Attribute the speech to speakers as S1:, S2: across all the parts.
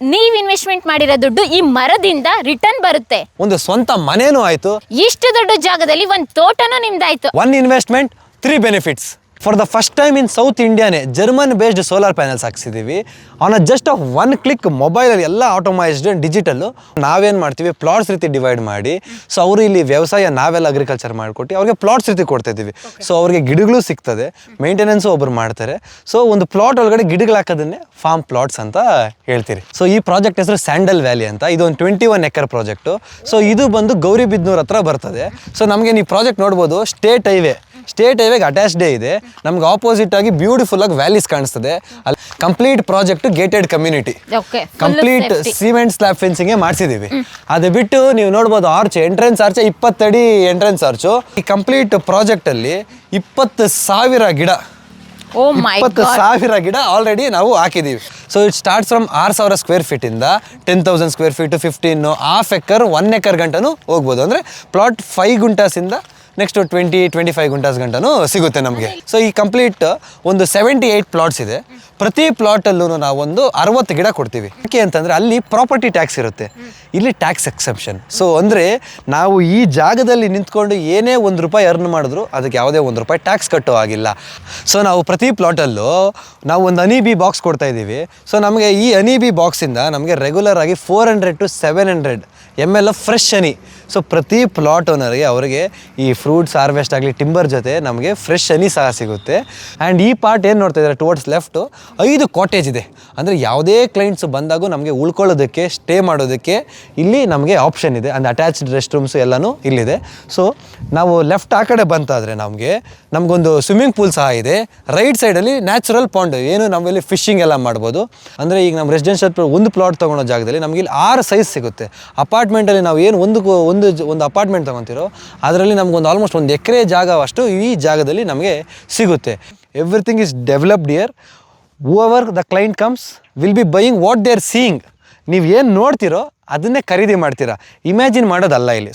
S1: ನೀವ್ ಇನ್ವೆಸ್ಟ್ಮೆಂಟ್ ಮಾಡಿರೋ ದುಡ್ಡು ಈ ಮರದಿಂದ ರಿಟರ್ನ್ ಬರುತ್ತೆ.
S2: ಒಂದು ಸ್ವಂತ ಮನೇನೂ ಆಯ್ತು.
S1: ಇಷ್ಟು ದೊಡ್ಡ ಜಾಗದಲ್ಲಿ ಒಂದ್ ತೋಟನೂ ನಿಮ್ದಾಯ್ತು.
S2: One investment three benefits for the first time in south ಇಂಡಿಯಾನೇ German based solar panels ಹಾಕ್ಸಿದ್ದೀವಿ on a just of one click ಮೊಬೈಲಲ್ಲಿ ಎಲ್ಲ ಆಟೋಮೈಸ್ಡ್ ಡಿಜಿಟಲ್ಲು ನಾವೇನು ಮಾಡ್ತೀವಿ? ಪ್ಲಾಟ್ಸ್ ರೀತಿ ಡಿವೈಡ್ ಮಾಡಿ. ಸೊ ಅವರು ಇಲ್ಲಿ ವ್ಯವಸಾಯ ನಾವೆಲ್ಲ ಅಗ್ರಿಕಲ್ಚರ್ ಮಾಡಿಕೊಟ್ಟು ಅವ್ರಿಗೆ ಪ್ಲಾಟ್ಸ್ ರೀತಿ ಕೊಡ್ತಾ ಇದ್ದೀವಿ. ಸೊ ಅವ್ರಿಗೆ ಗಿಡಗಳು ಸಿಗ್ತದೆ. ಮೇಂಟೆನೆನ್ಸು ಒಬ್ಬರು ಮಾಡ್ತಾರೆ. ಸೊ ಒಂದು ಪ್ಲಾಟ್ ಒಳಗಡೆ ಗಿಡಗಳು ಹಾಕೋದನ್ನೇ ಫಾರ್ಮ್ ಪ್ಲಾಟ್ಸ್ ಅಂತ ಹೇಳ್ತೀರಿ. ಸೊ ಈ ಪ್ರಾಜೆಕ್ಟ್ ಹೆಸರು ಸ್ಯಾಂಡಲ್ ವ್ಯಾಲಿ ಅಂತ. ಇದೊಂದು ಒಂದು twenty one acre project so ಇದು ಬಂದು ಗೌರಿಬಿದ್ನೂರ್ ಹತ್ರ ಬರ್ತದೆ. ಸೊ ನಮಗೆ ನೀವು ಪ್ರಾಜೆಕ್ಟ್ ನೋಡ್ಬೋದು? ಸ್ಟೇಟ್ ಹೈವೇ ಸ್ಟೇಟ್ ಹೈವೇಗೆ ಅಟ್ಯಾಚ್ಡೇ ಇದೆ. ನಮ್ಗೆ ಆಪೋಸಿಟ್ ಆಗಿ ಬ್ಯೂಟಿಫುಲ್ ಆಗಿ ವ್ಯಾಲೀಸ್ ಕಾಣಿಸ್ತದೆ. ಅಲ್ಲಿ complete project gated community complete cement slab fencing ಮಾಡಿಸಿದೀವಿ. ಅದು ಬಿಟ್ಟು ನೀವು ನೋಡ್ಬೋದು ಆರ್ಚ್ ಎಂಟ್ರೆನ್ಸ್ ಆರ್ಚ್ ಇಪ್ಪತ್ತಡಿ ಎಂಟ್ರೆನ್ಸ್ ಆರ್ಚು ಈ ಕಂಪ್ಲೀಟ್ ಪ್ರಾಜೆಕ್ಟ್ ಅಲ್ಲಿ ಇಪ್ಪತ್ತು ಸಾವಿರ ಗಿಡ.
S1: ಮೈ
S2: ಇಪ್ಪತ್ತು ಸಾವಿರ ಗಿಡ ಆಲ್ರೆಡಿ ನಾವು ಹಾಕಿದ್ದೀವಿ ಸೊ ಇಟ್ ಸ್ಟಾರ್ಟ್ಸ್ ಫ್ರಮ್ ಆರು ಸಾವಿರ square ಫೀಟಿಂದ ten thousand square feet fifteen half acre one acre ಗಂಟನೂ ಹೋಗ್ಬೋದು. ಅಂದರೆ plot five ಗುಂಟಾಸಿಂದ next twenty twenty five guntas ಗಂಟನೂ ಸಿಗುತ್ತೆ ನಮಗೆ. ಸೊ ಈ ಕಂಪ್ಲೀಟ್ ಒಂದು ಸೆವೆಂಟಿ ಏಯ್ಟ್ ಪ್ಲಾಟ್ಸ್ ಇದೆ. ಪ್ರತಿ ಪ್ಲಾಟಲ್ಲೂ ನಾವೊಂದು ಅರವತ್ತು ಗಿಡ ಕೊಡ್ತೀವಿ. ಯಾಕೆ ಅಂತಂದರೆ ಅಲ್ಲಿ ಪ್ರಾಪರ್ಟಿ ಟ್ಯಾಕ್ಸ್ ಇರುತ್ತೆ. ಇಲ್ಲಿ ಟ್ಯಾಕ್ಸ್ ಎಕ್ಸೆಪ್ಷನ್ ಸೊ ಅಂದರೆ ನಾವು ಈ ಜಾಗದಲ್ಲಿ ನಿಂತ್ಕೊಂಡು ಏನೇ ಒಂದು ರೂಪಾಯಿ ಅರ್ನ್ ಮಾಡಿದ್ರು ಅದಕ್ಕೆ ಯಾವುದೇ ಒಂದು ರೂಪಾಯಿ ಟ್ಯಾಕ್ಸ್ ಕಟ್ಟೋ ಆಗಿಲ್ಲ ಸೊ ನಾವು ಪ್ರತಿ ಪ್ಲಾಟಲ್ಲೂ ನಾವು ಒಂದು ಹನಿ ಬಾಕ್ಸ್ ಕೊಡ್ತಾ ಇದ್ದೀವಿ. ಸೊ ನಮಗೆ ಈ ಹನಿ ಬಿ ಬಾಕ್ಸಿಂದ ನಮಗೆ ರೆಗ್ಯುಲರ್ ಆಗಿ four hundred to seven hundred M L fresh honey so ಪ್ರತಿ ಪ್ಲಾಟ್ ಓನರ್ಗೆ ಅವರಿಗೆ ಈ ಫ್ರೂಟ್ಸ್ ಹಾರ್ವೆಸ್ಟ್ ಆಗಲಿ ಟಿಂಬರ್ ಜೊತೆ ನಮಗೆ ಫ್ರೆಶ್ ಹನಿ ಸಹ ಸಿಗುತ್ತೆ. ಆ್ಯಂಡ್ ಈ ಪಾರ್ಟ್ ಏನು ನೋಡ್ತಾ ಇದ್ದಾರೆ ಟುವರ್ಡ್ಸ್ ಲೆಫ್ಟು ಐದು ಕಾಟೇಜ್ ಇದೆ. ಅಂದರೆ ಯಾವುದೇ ಕ್ಲೈಂಟ್ಸ್ ಬಂದಾಗೂ ನಮಗೆ ಉಳ್ಕೊಳ್ಳೋದಕ್ಕೆ ಸ್ಟೇ ಮಾಡೋದಕ್ಕೆ ಇಲ್ಲಿ ನಮಗೆ ಆಪ್ಷನ್ ಇದೆ. ಅಂಡ್ ಅಟ್ಯಾಚ್ಡ್ ರೆಸ್ಟ್ ರೂಮ್ಸು ಎಲ್ಲನೂ ಇಲ್ಲಿದೆ. ಸೊ ನಾವು ಲೆಫ್ಟ್ ಆ ಕಡೆ ಬಂತಾದರೆ ನಮಗೆ ನಮಗೊಂದು ಸ್ವಿಮ್ಮಿಂಗ್ ಪೂಲ್ ಸಹ ಇದೆ. ರೈಟ್ ಸೈಡಲ್ಲಿ ನ್ಯಾಚುರಲ್ ಪಾಂಡ್ ಏನು ನಾವಿಲ್ಲಿ ಫಿಶಿಂಗ್ ಎಲ್ಲ ಮಾಡ್ಬೋದು. ಅಂದರೆ ಈಗ ನಮ್ಮ ರೆಸಿಡೆನ್ಷಿಯಲ್ ಒಂದು ಪ್ಲಾಟ್ ತೊಗೊಳೋ ಜಾಗದಲ್ಲಿ ನಮಗೆ ಇಲ್ಲಿ ಆರು ಸೈಜ್ ಸಿಗುತ್ತೆ. ಅಪಾರ್ಟ್ಮೆಂಟಲ್ಲಿ ನಾವು ಏನು ಒಂದು ಒಂದು ಒಂದು ಅಪಾರ್ಟ್ಮೆಂಟ್ ತೊಗೊತಿರೋ, ಅದರಲ್ಲಿ ನಮಗೊಂದು ಆಲ್ಮೋಸ್ಟ್ ಒಂದು ಎಕರೆ ಜಾಗವಷ್ಟು ಈ ಜಾಗದಲ್ಲಿ ನಮಗೆ ಸಿಗುತ್ತೆ. Everything is developed year over the client comes will be buying what they are seeing ನೀವು ಏನು ನೋಡ್ತಿರೋ, ಅದನ್ನೇ ಖರೀದಿ ಮಾಡ್ತೀರಾ. ಇಮ್ಯಾಜಿನ್ ಮಾಡೋದಲ್ಲ ಇಲ್ಲಿ.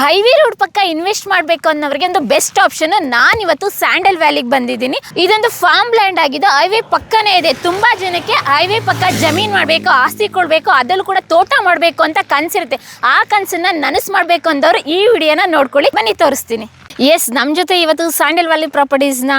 S1: ಹೈವೇ ರೋಡ್ ಪಕ್ಕ ಇನ್ವೆಸ್ಟ್ ಮಾಡಬೇಕು ಅನ್ನೋರಿಗೆ ಒಂದು ಬೆಸ್ಟ್ ಆಪ್ಷನ್. ನಾನು ಇವತ್ತು ಸ್ಯಾಂಡಲ್ ವ್ಯಾಲಿಗೆ ಬಂದಿದ್ದೀನಿ. ಇದೊಂದು ಫಾರ್ಮ್ ಲ್ಯಾಂಡ್ ಆಗಿದ್ದು ಹೈವೇ ಪಕ್ಕನೇ ಇದೆ. ತುಂಬಾ ಜನಕ್ಕೆ ಹೈವೇ ಪಕ್ಕ ಜಮೀನ್ ಮಾಡಬೇಕು, ಆಸ್ತಿ ಕೊಡಬೇಕು ಅದಲ್ಲೂ ಕೂಡ ತೋಟ ಮಾಡಬೇಕು ಅಂತ ಕನಸಿರುತ್ತೆ. ಆ ಕನಸನ್ನ ನನಸು ಮಾಡಬೇಕು ಅಂದವರು ಈ ವಿಡಿಯೋನ ನೋಡ್ಕೊಳ್ಳಿ. ಬನ್ನಿ ತೋರಿಸ್ತೀನಿ. ಎಸ್ ನಮ್ಮ ಜೊತೆ ಇವತ್ತು ಸ್ಯಾಂಡಲ್ ವ್ಯಾಲಿ ಪ್ರಾಪರ್ಟೀಸ್ನ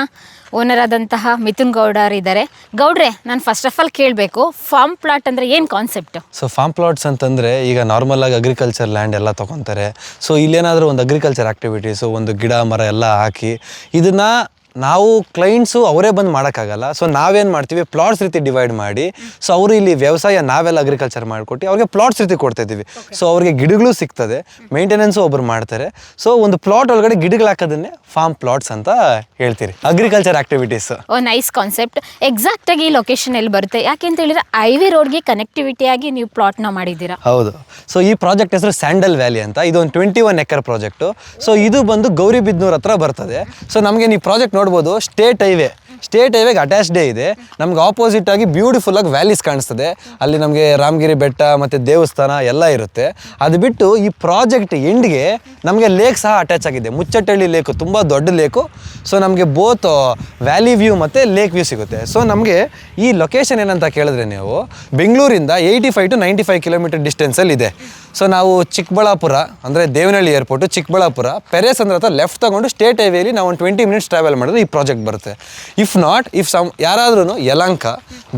S1: ಓನರ್ ಆದಂತಹ ಮಿಥುನ್ ಗೌಡರ್ ಇದ್ದಾರೆ ಗೌಡ್ರೆ, ನಾನು ಫಸ್ಟ್ ಆಫ್ ಆಲ್ ಕೇಳಬೇಕು ಫಾರ್ಮ್ ಪ್ಲಾಟ್ ಅಂದರೆ ಏನು ಕಾನ್ಸೆಪ್ಟ್
S2: ಸೊ ಫಾರ್ಮ್ ಪ್ಲಾಟ್ಸ್ ಅಂತಂದರೆ ಈಗ ನಾರ್ಮಲ್ ಆಗಿ ಅಗ್ರಿಕಲ್ಚರ್ ಲ್ಯಾಂಡ್ ಎಲ್ಲ ತೊಗೊತಾರೆ. ಸೊ ಇಲ್ಲೇನಾದರೂ ಒಂದು ಅಗ್ರಿಕಲ್ಚರ್ ಆ್ಯಕ್ಟಿವಿಟೀಸು ಒಂದು ಗಿಡ, ಮರ ಎಲ್ಲ ಹಾಕಿ, ಇದನ್ನು ನಾವು ಕ್ಲೈಂಟ್ಸು ಅವರೇ ಬಂದು ಮಾಡೋಕ್ಕಾಗಲ್ಲ. ಸೊ ನಾವೇನು ಮಾಡ್ತೀವಿ? ಪ್ಲಾಟ್ಸ್ ರೀತಿ ಡಿವೈಡ್ ಮಾಡಿ. ಸೊ ಅವರು ಇಲ್ಲಿ ವ್ಯವಸಾಯ ನಾವೆಲ್ಲ ಅಗ್ರಿಕಲ್ಚರ್ ಮಾಡಿಕೊಟ್ಟು ಅವ್ರಿಗೆ ಪ್ಲಾಟ್ಸ್ ರೀತಿ ಕೊಡ್ತಾ ಇದ್ದೀವಿ. ಸೊ ಅವ್ರಿಗೆ ಗಿಡಗಳು ಸಿಗ್ತದೆ. ಮೇಂಟೆನೆನ್ಸು ಒಬ್ಬರು ಮಾಡ್ತಾರೆ. ಸೊ ಒಂದು ಪ್ಲಾಟ್ ಒಳಗಡೆ ಗಿಡಗಳು ಹಾಕೋದನ್ನೇ ಫಾರ್ಮ್ ಪ್ಲಾಟ್ಸ್ ಅಂತ ಹೇಳ್ತೀರಿ. Agriculture activities
S1: oh nice concept exact ಆಗಿ ಈ ಲೊಕೇಶನ್ ಎಲ್ಲಿ ಬರುತ್ತೆ? ಯಾಕೆ ಅಂತ ಹೇಳಿದ್ರೆ ಹೈವೇ ರೋಡ್ಗೆ ಕನೆಕ್ಟಿವಿಟಿ ಆಗಿ ನೀವು ಪ್ಲಾಟ್ನ ಮಾಡಿದ್ದೀರಾ.
S2: ಹೌದು. ಸೊ ಈ ಪ್ರಾಜೆಕ್ಟ್ ಹೆಸರು ಸ್ಯಾಂಡಲ್ ವ್ಯಾಲಿ ಅಂತ. ಇದೊಂದು ಒಂದು twenty one acre project so ಇದು ಬಂದು ಗೌರಿಬಿದ್ನೂರ್ ಹತ್ರ ಬರ್ತದೆ. ಸೊ ನಮಗೆ ನೀವು ಪ್ರಾಜೆಕ್ಟ್ ನೋಡ್ಬೋದು ಸ್ಟೇಟ್ ಹೈವೇ ಸ್ಟೇಟ್ ಹೈವೇಗೆ ಅಟ್ಯಾಚ್ಡೇ ಇದೆ. ನಮ್ಗೆ ಆಪೋಸಿಟ್ ಆಗಿ ಬ್ಯೂಟಿಫುಲ್ ಆಗಿ ವ್ಯಾಲೀಸ್ ಕಾಣಿಸ್ತದೆ. ಅಲ್ಲಿ ನಮಗೆ ರಾಮಗಿರಿ ಬೆಟ್ಟ ಮತ್ತು ದೇವಸ್ಥಾನ ಎಲ್ಲ ಇರುತ್ತೆ. ಅದು ಬಿಟ್ಟು ಈ ಪ್ರಾಜೆಕ್ಟ್ ಎಂಡ್ಗೆ ನಮಗೆ ಲೇಕ್ ಸಹ ಅಟ್ಯಾಚ್ ಆಗಿದೆ. ಮುಚ್ಚಟ್ಟಳ್ಳಿ ಲೇಕು ತುಂಬ ದೊಡ್ಡ ಲೇಕು ಸೊ ನಮಗೆ ಬೋತ್ ವ್ಯಾಲಿ ವ್ಯೂ ಮತ್ತು ಲೇಕ್ ವ್ಯೂ ಸಿಗುತ್ತೆ. ಸೊ ನಮಗೆ ಈ ಲೊಕೇಶನ್ ಏನಂತ ಕೇಳಿದ್ರೆ ನೀವು, ಬೆಂಗಳೂರಿಂದ eighty five to ninety five kilometer ಡಿಸ್ಟೆನ್ಸಲ್ಲಿ ಇದೆ. ಸೊ ನಾವು ಚಿಕ್ಕಬಳ್ಳಾಪುರ, ಅಂದರೆ ದೇವನಹಳ್ಳಿ ಏರ್ಪೋರ್ಟು ಚಿಕ್ಕಬಳ್ಳಾಪುರ ಪೆರೇಸ್ ಅಂದ್ರೆ ಹತ್ರ ಲೆಫ್ಟ್ ತೊಗೊಂಡು ಸ್ಟೇಟ್ ಹೈವೇಲಿ ನಾವು ಒಂದು ಟ್ವೆಂಟಿ ಮಿನಿಟ್ಸ್ ಟ್ರಾವೆಲ್ ಮಾಡಿದ್ರೆ ಈ ಪ್ರಾಜೆಕ್ಟ್ ಬರುತ್ತೆ. ಇಫ್ ನಾಟ್ ಇಫ್ ಸಮ್ ಯಾರಾದ್ರೂ ಯಲಂಕ,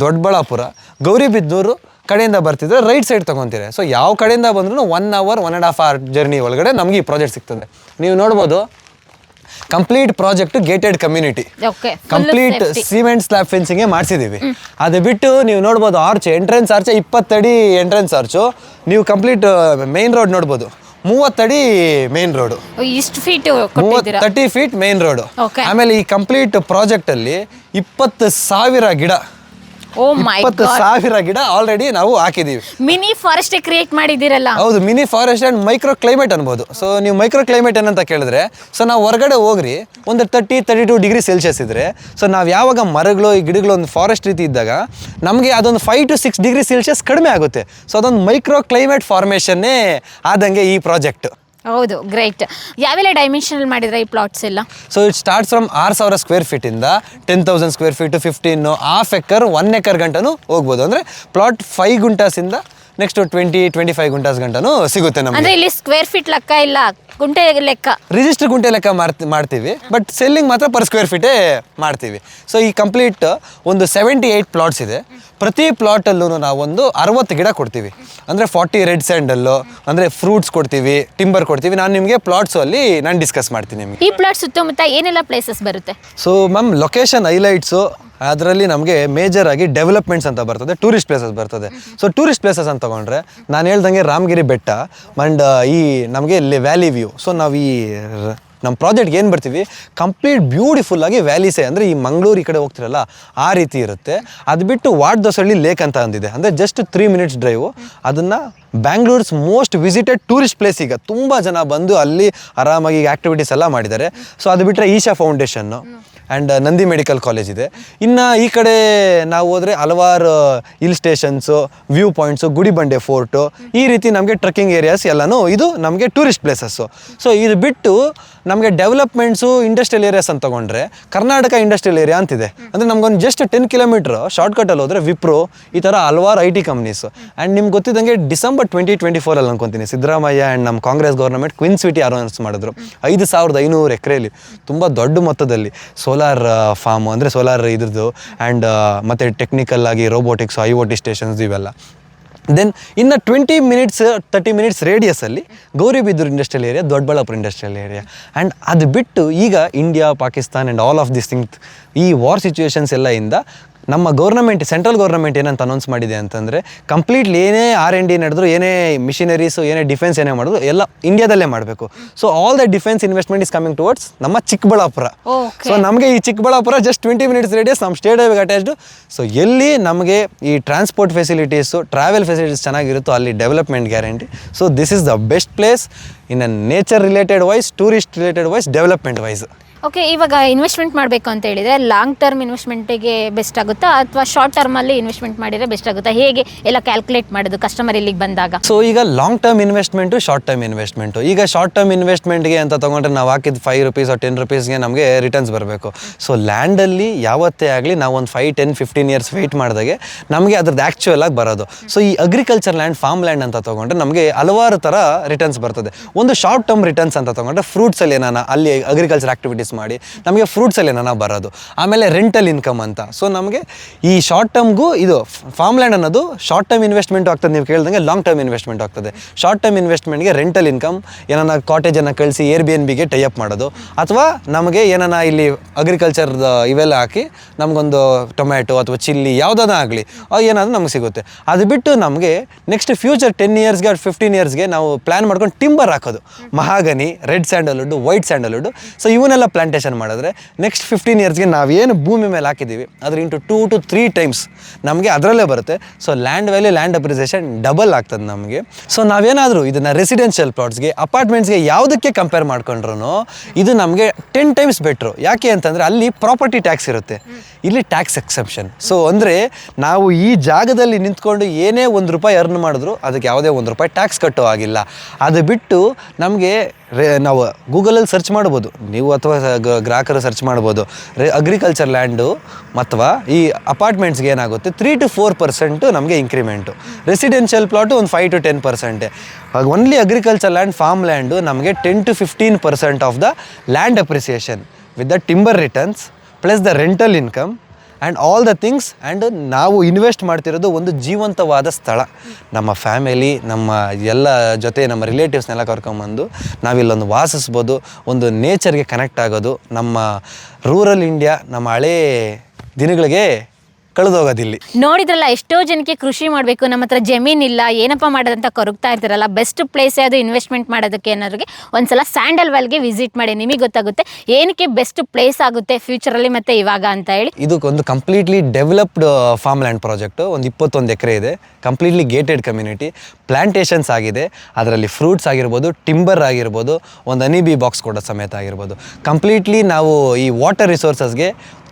S2: ದೊಡ್ಡಬಳ್ಳಾಪುರ, ಗೌರಿಬಿದನೂರು ಕಡೆಯಿಂದ ಬರ್ತಿದ್ರೆ ರೈಟ್ ಸೈಡ್ ತೊಗೊತೀರಿ. ಸೊ ಯಾವ ಕಡೆಯಿಂದ ಬಂದ್ರೂ one hour one and half hour journey ಒಳಗಡೆ ನಮಗೆ ಈ ಪ್ರಾಜೆಕ್ಟ್ ಸಿಗ್ತದೆ. ನೀವು ನೋಡ್ಬೋದು complete project gated community complete cement slab fencing ಮಾಡಿಸಿದೀವಿ. ಅದು ಬಿಟ್ಟು ನೀವು ನೋಡ್ಬೋದು ಆರ್ಚ್ ಎಂಟ್ರೆನ್ಸ್ ಆರ್ಚ್ ಇಪ್ಪತ್ತಡಿ ಎಂಟ್ರೆನ್ಸ್ ಆರ್ಚು ನೀವು ಕಂಪ್ಲೀಟ್ ಮೇನ್ ರೋಡ್ ನೋಡ್ಬೋದು. ಮೂವತ್ತಡಿ ಮೇನ್ ರೋಡು
S1: ಇಷ್ಟು ಫೀಟ್ ಕೊಟ್ಟಿದ್ದೀರಾ?
S2: Thirty feet main road
S1: Okay.
S2: ಆಮೇಲೆ ಈ ಕಂಪ್ಲೀಟ್ ಪ್ರಾಜೆಕ್ಟ್ ಅಲ್ಲಿ ಇಪ್ಪತ್ತು ಸಾವಿರ ಗಿಡ
S1: ಓ ಮೈ
S2: ಇಪ್ಪತ್ತು ಸಾವಿರ ಗಿಡ ಆಲ್ರೆಡಿ ನಾವು ಹಾಕಿದೀವಿ.
S1: ಮಿನಿ ಫಾರೆಸ್ಟ್ ಕ್ರಿಯೇಟ್ ಮಾಡಿದ್ದೀರಲ್ಲ.
S2: ಹೌದು mini forest and micro climate ಅನ್ಬೋದು. ಸೊ ನೀವು ಮೈಕ್ರೋ ಕ್ಲೈಮೇಟ್ ಏನಂತ ಕೇಳಿದ್ರೆ ಸೊ ನಾವು ಹೊರಗಡೆ ಹೋಗ್ರಿ ಒಂದು thirty thirty two degree celsius ಇದ್ರೆ ಸೊ ನಾವು ಯಾವಾಗ ಮರಗಳು ಈ ಗಿಡಗಳು ಒಂದು ಫಾರೆಸ್ಟ್ ರೀತಿ ಇದ್ದಾಗ ನಮಗೆ ಅದೊಂದು five to six degree celsius ಕಡಿಮೆ ಆಗುತ್ತೆ. ಸೊ ಅದೊಂದು ಮೈಕ್ರೋ ಕ್ಲೈಮೇಟ್ ಫಾರ್ಮೇಷನ್ನೇ ಆದಂಗೆ ಈ ಪ್ರಾಜೆಕ್ಟ್
S1: ಹೌದು ಗ್ರೇಟ್ ಯಾವೆಲ್ಲ ಡೈಮೆನ್ಷನಲ್ ಮಾಡಿದ್ರೆ ಈ ಪ್ಲಾಟ್ಸ್ ಎಲ್ಲ?
S2: ಸೊ ಇಟ್ ಸ್ಟಾರ್ಟ್ಸ್ ಫ್ರಮ್ ಆರು ಸಾವಿರ square ಫೀಟಿಂದ ten thousand square feet fifteen half acre one acre ಗಂಟನು ಹೋಗ್ಬೋದು. ಅಂದ್ರೆ plot five ಗುಂಟಾಸಿಂದ next twenty twenty five guntas ಗಂಟನೂ ಸಿಗುತ್ತೆ ನಮಗೆ.
S1: ಅಂದ್ರೆ ಇಲ್ಲಿ ಸ್ಕ್ವೇರ್ ಫೀಟ್ ಲೆಕ್ಕ ಇಲ್ಲ. ಗುಂಟೆ ಲೆಕ್ಕ.
S2: ರಿಜಿಸ್ಟರ್ ಗುಂಟೆ ಲೆಕ್ಕ ಮಾಡ್ತಿ ಮಾಡ್ತೀವಿ ಬಟ್ ಸೆಲ್ಲಿಂಗ್ ಮಾತ್ರ ಪರ್ ಸ್ಕ್ವೇರ್ ಫೀಟೇ ಮಾಡ್ತೀವಿ. ಸೊ ಈ ಕಂಪ್ಲೀಟ್ ಒಂದು ಸೆವೆಂಟಿ ಏಯ್ಟ್ ಪ್ಲಾಟ್ಸ್ ಇದೆ. ಪ್ರತಿ ಪ್ಲಾಟಲ್ಲೂ ನಾವೊಂದು ಅರವತ್ತು ಗಿಡ ಕೊಡ್ತೀವಿ. ಅಂದರೆ ಫಾರ್ಟಿ ರೆಡ್ ಸ್ಯಾಂಡಲ್ಲು ಅಂದರೆ ಫ್ರೂಟ್ಸ್ ಕೊಡ್ತೀವಿ ಟಿಂಬರ್ ಕೊಡ್ತೀವಿ. ನಾನು ನಿಮಗೆ ಪ್ಲಾಟ್ಸು ಅಲ್ಲಿ ನಾನು ಡಿಸ್ಕಸ್ ಮಾಡ್ತೀನಿ ನಿಮಗೆ.
S1: ಈ ಪ್ಲಾಟ್ ಸುತ್ತಮುತ್ತ ಏನೆಲ್ಲ ಪ್ಲೇಸಸ್ ಬರುತ್ತೆ?
S2: ಸೊ ಮ್ಯಾಮ್ ಲೊಕೇಶನ್ ಹೈಲೈಟ್ಸು ಅದರಲ್ಲಿ ನಮಗೆ ಮೇಜರ್ ಆಗಿ ಡೆವಲಪ್ಮೆಂಟ್ಸ್ ಅಂತ ಬರ್ತದೆ ಟೂರಿಸ್ಟ್ ಪ್ಲೇಸಸ್ ಬರ್ತದೆ. ಸೊ ಟೂರಿಸ್ಟ್ ಪ್ಲೇಸಸ್ ಅಂತ ತಗೊಂಡ್ರೆ ನಾನು ಹೇಳ್ದಂಗೆ ರಾಮಗಿರಿ ಬೆಟ್ಟ ಆ್ಯಂಡ್ ಈ ನಮಗೆ ಇಲ್ಲಿ ವ್ಯಾಲಿ ವ್ಯೂ ಸೊ ನಾವು ಈ ನಮ್ಮ ಪ್ರಾಜೆಕ್ಟ್ಗೆ ಏನು ಬರ್ತೀವಿ? ಕಂಪ್ಲೀಟ್ ಬ್ಯೂಟಿಫುಲ್ ಆಗಿ ವ್ಯಾಲೀಸೇ ಅಂದರೆ ಈ ಮಂಗಳೂರು ಈ ಕಡೆ ಹೋಗ್ತಿರಲ್ಲ, ಆ ರೀತಿ ಇರುತ್ತೆ. ಅದು ಬಿಟ್ಟು ವಾಡ್ ದೊಸಳ್ಳಿ ಲೇಕ್ ಅಂತ ಅಂದಿದೆ ಅಂದರೆ ಜಸ್ಟ್ ತ್ರೀ ಮಿನಿಟ್ಸ್ ಡ್ರೈವು ಅದನ್ನು Bangalore's most visited tourist place ಈಗ. ತುಂಬ ಜನ ಬಂದು ಅಲ್ಲಿ ಆರಾಮಾಗಿ ಆ್ಯಕ್ಟಿವಿಟೀಸ್ ಎಲ್ಲ ಮಾಡಿದ್ದಾರೆ. ಸೊ ಅದು ಬಿಟ್ಟರೆ Isha Foundation and Nandi medical college ಇದೆ. ಇನ್ನು ಈ ಕಡೆ ನಾವು ಹೋದರೆ ಹಲವಾರು hill stations view points Gudibande fort ಈ ರೀತಿ ನಮಗೆ ಟ್ರೆಕ್ಕಿಂಗ್ ಏರಿಯಾಸ್ ಎಲ್ಲನೂ ಇದು ನಮಗೆ ಟೂರಿಸ್ಟ್ ಪ್ಲೇಸಸ್ಸು ಸೊ ಇದು ಬಿಟ್ಟು ನಮಗೆ ಡೆವಲಪ್ಮೆಂಟ್ಸು ಇಂಡಸ್ಟ್ರಿಯಲ್ ಏರಿಯಾಸ್ ಅಂತ ತಗೊಂಡ್ರೆ ಕರ್ನಾಟಕ ಇಂಡಸ್ಟ್ರಿಯಲ್ ಏರಿಯಾ ಅಂತಿದೆ. ಅಂದರೆ ನಮಗೊಂದು ಜಸ್ಟ್ ಟೆನ್ ಕಿಲೋಮೀಟ್ರ್ ಶಾರ್ಟ್ಕಟಲ್ಲಿ ಹೋದರೆ ವಿಪ್ರೋ ಈ ಥರ ಹಲವಾರು ಐ ಟಿ ಕಂಪ್ನೀಸು ಆ್ಯಂಡ್ ನಿಮ್ಗೆ ಗೊತ್ತಿದ್ದಂಗೆ ಡಿಸೆಂಬರ್ ಟ್ವೆಂಟಿ ಟ್ವೆಂಟಿ ಫೋರಲ್ಲಿ ಅನ್ಕೊಂತೀನಿ. ಸಿದ್ದರಾಮಯ್ಯ ಆ್ಯಂಡ್ ನಮ್ಮ ಕಾಂಗ್ರೆಸ್ ಗೌರ್ಮೆಂಟ್ ಕ್ವಿನ್ ಸಿಟಿ ಅನೌನ್ಸ್ ಮಾಡಿದ್ರು. ಐದು ಸಾವಿರದ ಐನೂರು ಎಕರೆಯಲ್ಲಿ, ತುಂಬ ದೊಡ್ಡ ಮೊತ್ತದಲ್ಲಿ ಸೋಲಾರ್ ಫಾರ್ಮ್ ಅಂದರೆ ಸೋಲಾರ್ ಇದ್ರದ್ದು ಆ್ಯಂಡ್ ಮತ್ತು ಟೆಕ್ನಿಕಲ್ ಆಗಿ robotics I O T stations ಇವೆಲ್ಲ. ದೆನ್ ಇನ್ನು twenty minutes thirty minutes ರೇಡಿಯಸಲ್ಲಿ Gauribidanur industrial area Doddaballapur industrial area and ಅದು ಬಿಟ್ಟು ಈಗ India Pakistan and all of this thing ಈ ವಾರ್ ಸಿಚುವೇಶನ್ಸ್ ಎಲ್ಲ ಇಂದ ನಮ್ಮ ಗೌರ್ನಮೆಂಟ್ ಸೆಂಟ್ರಲ್ ಗೌರ್ನಮೆಂಟ್ ಏನಂತ ಅನೌನ್ಸ್ ಮಾಡಿದೆ ಅಂತಂದರೆ ಕಂಪ್ಲೀಟ್ಲಿ ಏನೇ ಆರ್ ಎನ್ ಡಿ ನಡೆದ್ರು ಏನೇ ಮಿಷಿನರೀಸು ಏನೇ ಡಿಫೆನ್ಸ್ ಏನೇ ಮಾಡಿದ್ರು ಎಲ್ಲ ಇಂಡಿಯಾದಲ್ಲೇ ಮಾಡಬೇಕು. So all the defence investment is coming towards ನಮ್ಮ ಚಿಕ್ಕಬಳ್ಳಾಪುರ. ಸೊ ನಮಗೆ ಈ Chikkaballapur just twenty minutes radius ನಮ್ಮ ಸ್ಟೇಟ್ ಹೈವೇಗೆ ಅಟ್ಯಾಚ್ಡು ಸೊ ಎಲ್ಲಿ ನಮಗೆ ಈ ಟ್ರಾನ್ಸ್ಪೋರ್ಟ್ ಫೆಸಿಲಿಟೀಸು ಟ್ರಾವೆಲ್ ಫೆಸಿಲಿಟೀಸ್ ಚೆನ್ನಾಗಿರುತ್ತೋ ಅಲ್ಲಿ development guarantee so this is the best place in a nature related wise tourist related wise development wise
S1: okay ಇವಾಗ investment ಮಾಡಬೇಕು ಅಂತ ಹೇಳಿದರೆ ಲಾಂಗ್ ಟರ್ಮ್ ಇನ್ವೆಸ್ಟ್ಮೆಂಟಿಗೆ ಬೆಸ್ಟ್ ಆಗುತ್ತಾ? ಅಥವಾ ಶಾರ್ಟ್ ಟರ್ಮಲ್ಲಿ ಇನ್ವೆಸ್ಟ್ಮೆಂಟ್ ಮಾಡಿದರೆ ಬೆಸ್ಟ್ ಆಗುತ್ತಾ? ಹೇಗೆ ಎಲ್ಲ ಕ್ಯಾಲ್ಕುಲೇಟ್ ಮಾಡೋದು ಕಸ್ಟಮರ್ ಇಲ್ಲಿಗೆ ಬಂದಾಗ?
S2: ಸೊ ಈಗ long term investment short term investment ಈಗ ಶಾರ್ಟ್ ಟರ್ಮ್ ಇನ್ವೆಸ್ಟ್ಮೆಂಟ್ಗೆ ಅಂತ ತೊಗೊಂಡ್ರೆ ನಾವು ಹಾಕಿದ ಫೈವ್ ರುಪೀಸ್ ಟೆನ್ ರುಪೀಸ್ಗೆ ನಮಗೆ ರಿಟರ್ನ್ಸ್ ಬರಬೇಕು. ಸೊ ಲ್ಯಾಂಡಲ್ಲಿ ಯಾವತ್ತೇ ಆಗಲಿ ನಾವು ಒಂದು five ten fifteen years wait ಮಾಡಿದಾಗೆ ನಮಗೆ ಅದ್ರದ್ದು ಆ್ಯಕ್ಚುಯಲ್ ಆಗಿ ಬರೋದು. ಸೊ ಈ ಅಗ್ರಿಕಲ್ಚರ್ ಲ್ಯಾಂಡ್ ಫಾರ್ಮ್ ಲ್ಯಾಂಡ್ ಅಂತ ತೊಗೊಂಡ್ರೆ ನಮಗೆ ಹಲವಾರು ಥರ ರಿಟರ್ನ್ಸ್ ಬರ್ತದೆ. ಒಂದು ಶಾರ್ಟ್ ಟರ್ಮ್ ರಿಟರ್ನ್ಸ್ ಅಂತ ತೊಗೊಂಡ್ರೆ ಫ್ರೂಟ್ಸಲ್ಲಿ ಏನಾನ, ಅಲ್ಲಿ ಅಗ್ರಿಕಲ್ಚರ್ ಆಕ್ಟಿವಿಟೀಸ್ ಮಾಡಿ ನಮಗೆ ಫ್ರೂಟ್ಸಲ್ಲಿ ಏನಾನ ಬರೋದು. ಆಮೇಲೆ ರೆಂಟಲ್ ಇನ್ಕಮ್ ಅಂತ. ಸೊ ನಮಗೆ ಈ ಶಾರ್ಟ್ ಟರ್ಮ್ಗೂ ಇದು ಫಾರ್ಮ್ ಲ್ಯಾಂಡ್ ಅನ್ನೋದು ಶಾರ್ಟ್ ಟರ್ಮ್ ಇನ್ವೆಸ್ಟ್ಮೆಂಟ್ ಆಗ್ತದೆ. ನೀವು ಕೇಳ್ದಂಗೆ ಲಾಂಗ್ ಟರ್ಮ್ ಇನ್ವೆಸ್ಟ್ಮೆಂಟ್ ಆಗ್ತದೆ. ಶಾರ್ಟ್ ಟರ್ಮ್ ಇನ್ವೆಸ್ಟ್ಮೆಂಟ್ಗೆ ರೆಂಟಲ್ ಇನ್ಕಮ್ ಏನಾನ ಕಾಟೇಜನ್ನು ಕಳಿಸಿ ಏರ್ ಬಿ ಎನ್ ಬಿಗೆ ಟೈಅಪ್ ಮಾಡೋದು. ಅಥವಾ ನಮಗೆ ಏನಾನ ಇಲ್ಲಿ ಅಗ್ರಿಕಲ್ಚರ್ ಇವೆಲ್ಲ ಹಾಕಿ ನಮಗೊಂದು ಟೊಮ್ಯಾಟೊ ಅಥವಾ ಚಿಲ್ಲಿ ಯಾವುದಾದ ಆಗಲಿ ಏನಾದರೂ ನಮ್ಗೆ ಸಿಗುತ್ತೆ. ಅದು ಬಿಟ್ಟು ನಮಗೆ ನೆಕ್ಸ್ಟ್ ಫ್ಯೂಚರ್ ಟೆನ್ ಇಯರ್ಸ್ಗೆ ಫಿಫ್ಟೀನ್ ಇಯರ್ಸ್ಗೆ ನಾವು ಪ್ಲ್ಯಾನ್ ಮಾಡ್ಕೊಂಡು ಟಿಂಬರ್ ಹಾಕೋದು. Mahogany red sandalwood white sandalwood so ಇವನ್ನೆಲ್ಲ ಪ್ಲಾಂಟೇಷನ್ ಮಾಡಿದ್ರೆ ನೆಕ್ಸ್ಟ್ ಫಿಫ್ಟೀನ್ ಇಯರ್ಸ್ಗೆ ನಾವೇನು ಭೂಮಿ ಮೇಲೆ ಹಾಕಿದ್ದೀವಿ ಅದ್ರ into two to three times ನಮಗೆ ಅದರಲ್ಲೇ ಬರುತ್ತೆ. So land value land appreciation double ಆಗ್ತದೆ ನಮಗೆ. ಸೊ ನಾವೇನಾದರೂ ಇದನ್ನು ರೆಸಿಡೆನ್ಷಿಯಲ್ ಪ್ಲಾಟ್ಸ್ಗೆ ಅಪಾರ್ಟ್ಮೆಂಟ್ಸ್ಗೆ ಯಾವುದಕ್ಕೆ ಕಂಪೇರ್ ಮಾಡ್ಕೊಂಡ್ರು ಇದು ನಮಗೆ ಟೆನ್ ಟೈಮ್ಸ್ ಬೆಟ್ರು ಯಾಕೆ ಅಂತಂದರೆ ಅಲ್ಲಿ ಪ್ರಾಪರ್ಟಿ ಟ್ಯಾಕ್ಸ್ ಇರುತ್ತೆ. ಇಲ್ಲಿ ಟ್ಯಾಕ್ಸ್ ಎಕ್ಸೆಪ್ಷನ್ ಸೊ ಅಂದರೆ ನಾವು ಈ ಜಾಗದಲ್ಲಿ ನಿಂತ್ಕೊಂಡು ಏನೇ ಒಂದು ರೂಪಾಯಿ ಅರ್ನ್ ಮಾಡಿದ್ರು, ಅದಕ್ಕೆ ಯಾವುದೇ ಒಂದು ರೂಪಾಯಿ ಟ್ಯಾಕ್ಸ್ ಕಟ್ಟೋ ಆಗಿಲ್ಲ ಅದು ಬಿಟ್ಟು ನಮಗೆ ರೇ, ನಾವು ಗೂಗಲಲ್ಲಿ ಸರ್ಚ್ ಮಾಡ್ಬೋದು. ನೀವು ಅಥವಾ ಗ್ರಾಹಕರು ಸರ್ಚ್ ಮಾಡ್ಬೋದು. ರೇ ಅಗ್ರಿಕಲ್ಚರ್ ಲ್ಯಾಂಡು ಅಥವಾ ಈ ಅಪಾರ್ಟ್ಮೆಂಟ್ಸ್ಗೆ ಏನಾಗುತ್ತೆ? ತ್ರೀ ಟು ಫೋರ್ ಪರ್ಸೆಂಟು ನಮಗೆ ಇನ್ಕ್ರಿಮೆಂಟು ರೆಸಿಡೆನ್ಷಿಯಲ್ ಪ್ಲಾಟು ಒಂದು five to ten ಪರ್ಸೆಂಟೆ only agriculture land farm land ನಮಗೆ ten to fifteen percent of the land appreciation with the timber returns plus the rental income and all the things and ನಾವು invest ಮಾಡ್ತಿರೋದು ಒಂದು ಜೀವಂತವಾದ ಸ್ಥಳ. ನಮ್ಮ family ನಮ್ಮ ಎಲ್ಲ ಜೊತೆ ನಮ್ಮ ರಿಲೇಟಿವ್ಸ್ನೆಲ್ಲ ಕರ್ಕೊಂಬಂದು ನಾವಿಲ್ಲೊಂದು ವಾಸಿಸ್ಬೋದು, ಒಂದು ನೇಚರ್ಗೆ ಕನೆಕ್ಟ್ ಆಗೋದು, ನಮ್ಮ ರೂರಲ್ ಇಂಡಿಯಾ ನಮ್ಮ ಹಳೇ ದಿನಗಳಿಗೆ ಕಳೆದೋಗೋದಿಲ್ಲಿ.
S1: ನೋಡಿದ್ರಲ್ಲ ಎಷ್ಟೋ ಜನಕ್ಕೆ ಕೃಷಿ ಮಾಡಬೇಕು ನಮ್ಮ ಹತ್ರ ಜಮೀನಿಲ್ಲ ಏನಪ್ಪ ಮಾಡೋದಂತ ಕೊರಗ್ತಾ ಇರ್ತಾರಲ್ಲ ಬೆಸ್ಟ್ ಪ್ಲೇಸ್ ಯಾವುದು ಇನ್ವೆಸ್ಟ್ಮೆಂಟ್ ಮಾಡೋದಕ್ಕೆ ಅನ್ನೋರಿಗೆ ಒಂದ್ಸಲ ಸ್ಯಾಂಡಲ್ ವ್ಯಾಲ್ಗೆ ವಿಸಿಟ್ ಮಾಡಿ ನಿಮಗೆ ಗೊತ್ತಾಗುತ್ತೆ ಏನಕ್ಕೆ ಬೆಸ್ಟ್ ಪ್ಲೇಸ್ ಆಗುತ್ತೆ ಫ್ಯೂಚರಲ್ಲಿ ಮತ್ತೆ ಇವಾಗ ಅಂತ ಹೇಳಿ.
S2: ಇದು ಒಂದು completely developed farm land project ಒಂದು ಇಪ್ಪತ್ತೊಂದು ಎಕರೆ ಇದೆ ಕಂಪ್ಲೀಟ್ಲಿ ಗೇಟೆಡ್ ಕಮ್ಯುನಿಟಿ ಪ್ಲಾಂಟೇಷನ್ಸ್ ಆಗಿದೆ ಅದರಲ್ಲಿ ಫ್ರೂಟ್ಸ್ ಆಗಿರ್ಬೋದು ಟಿಂಬರ್ ಆಗಿರ್ಬೋದು ಒಂದು ಅನಿಬಿ ಬಾಕ್ಸ್ ಕೊಡೋ ಸಮೇತ ಆಗಿರ್ಬೋದು. ಕಂಪ್ಲೀಟ್ಲಿ ನಾವು ಈ water ರಿಸೋರ್ಸಸ್ಗೆ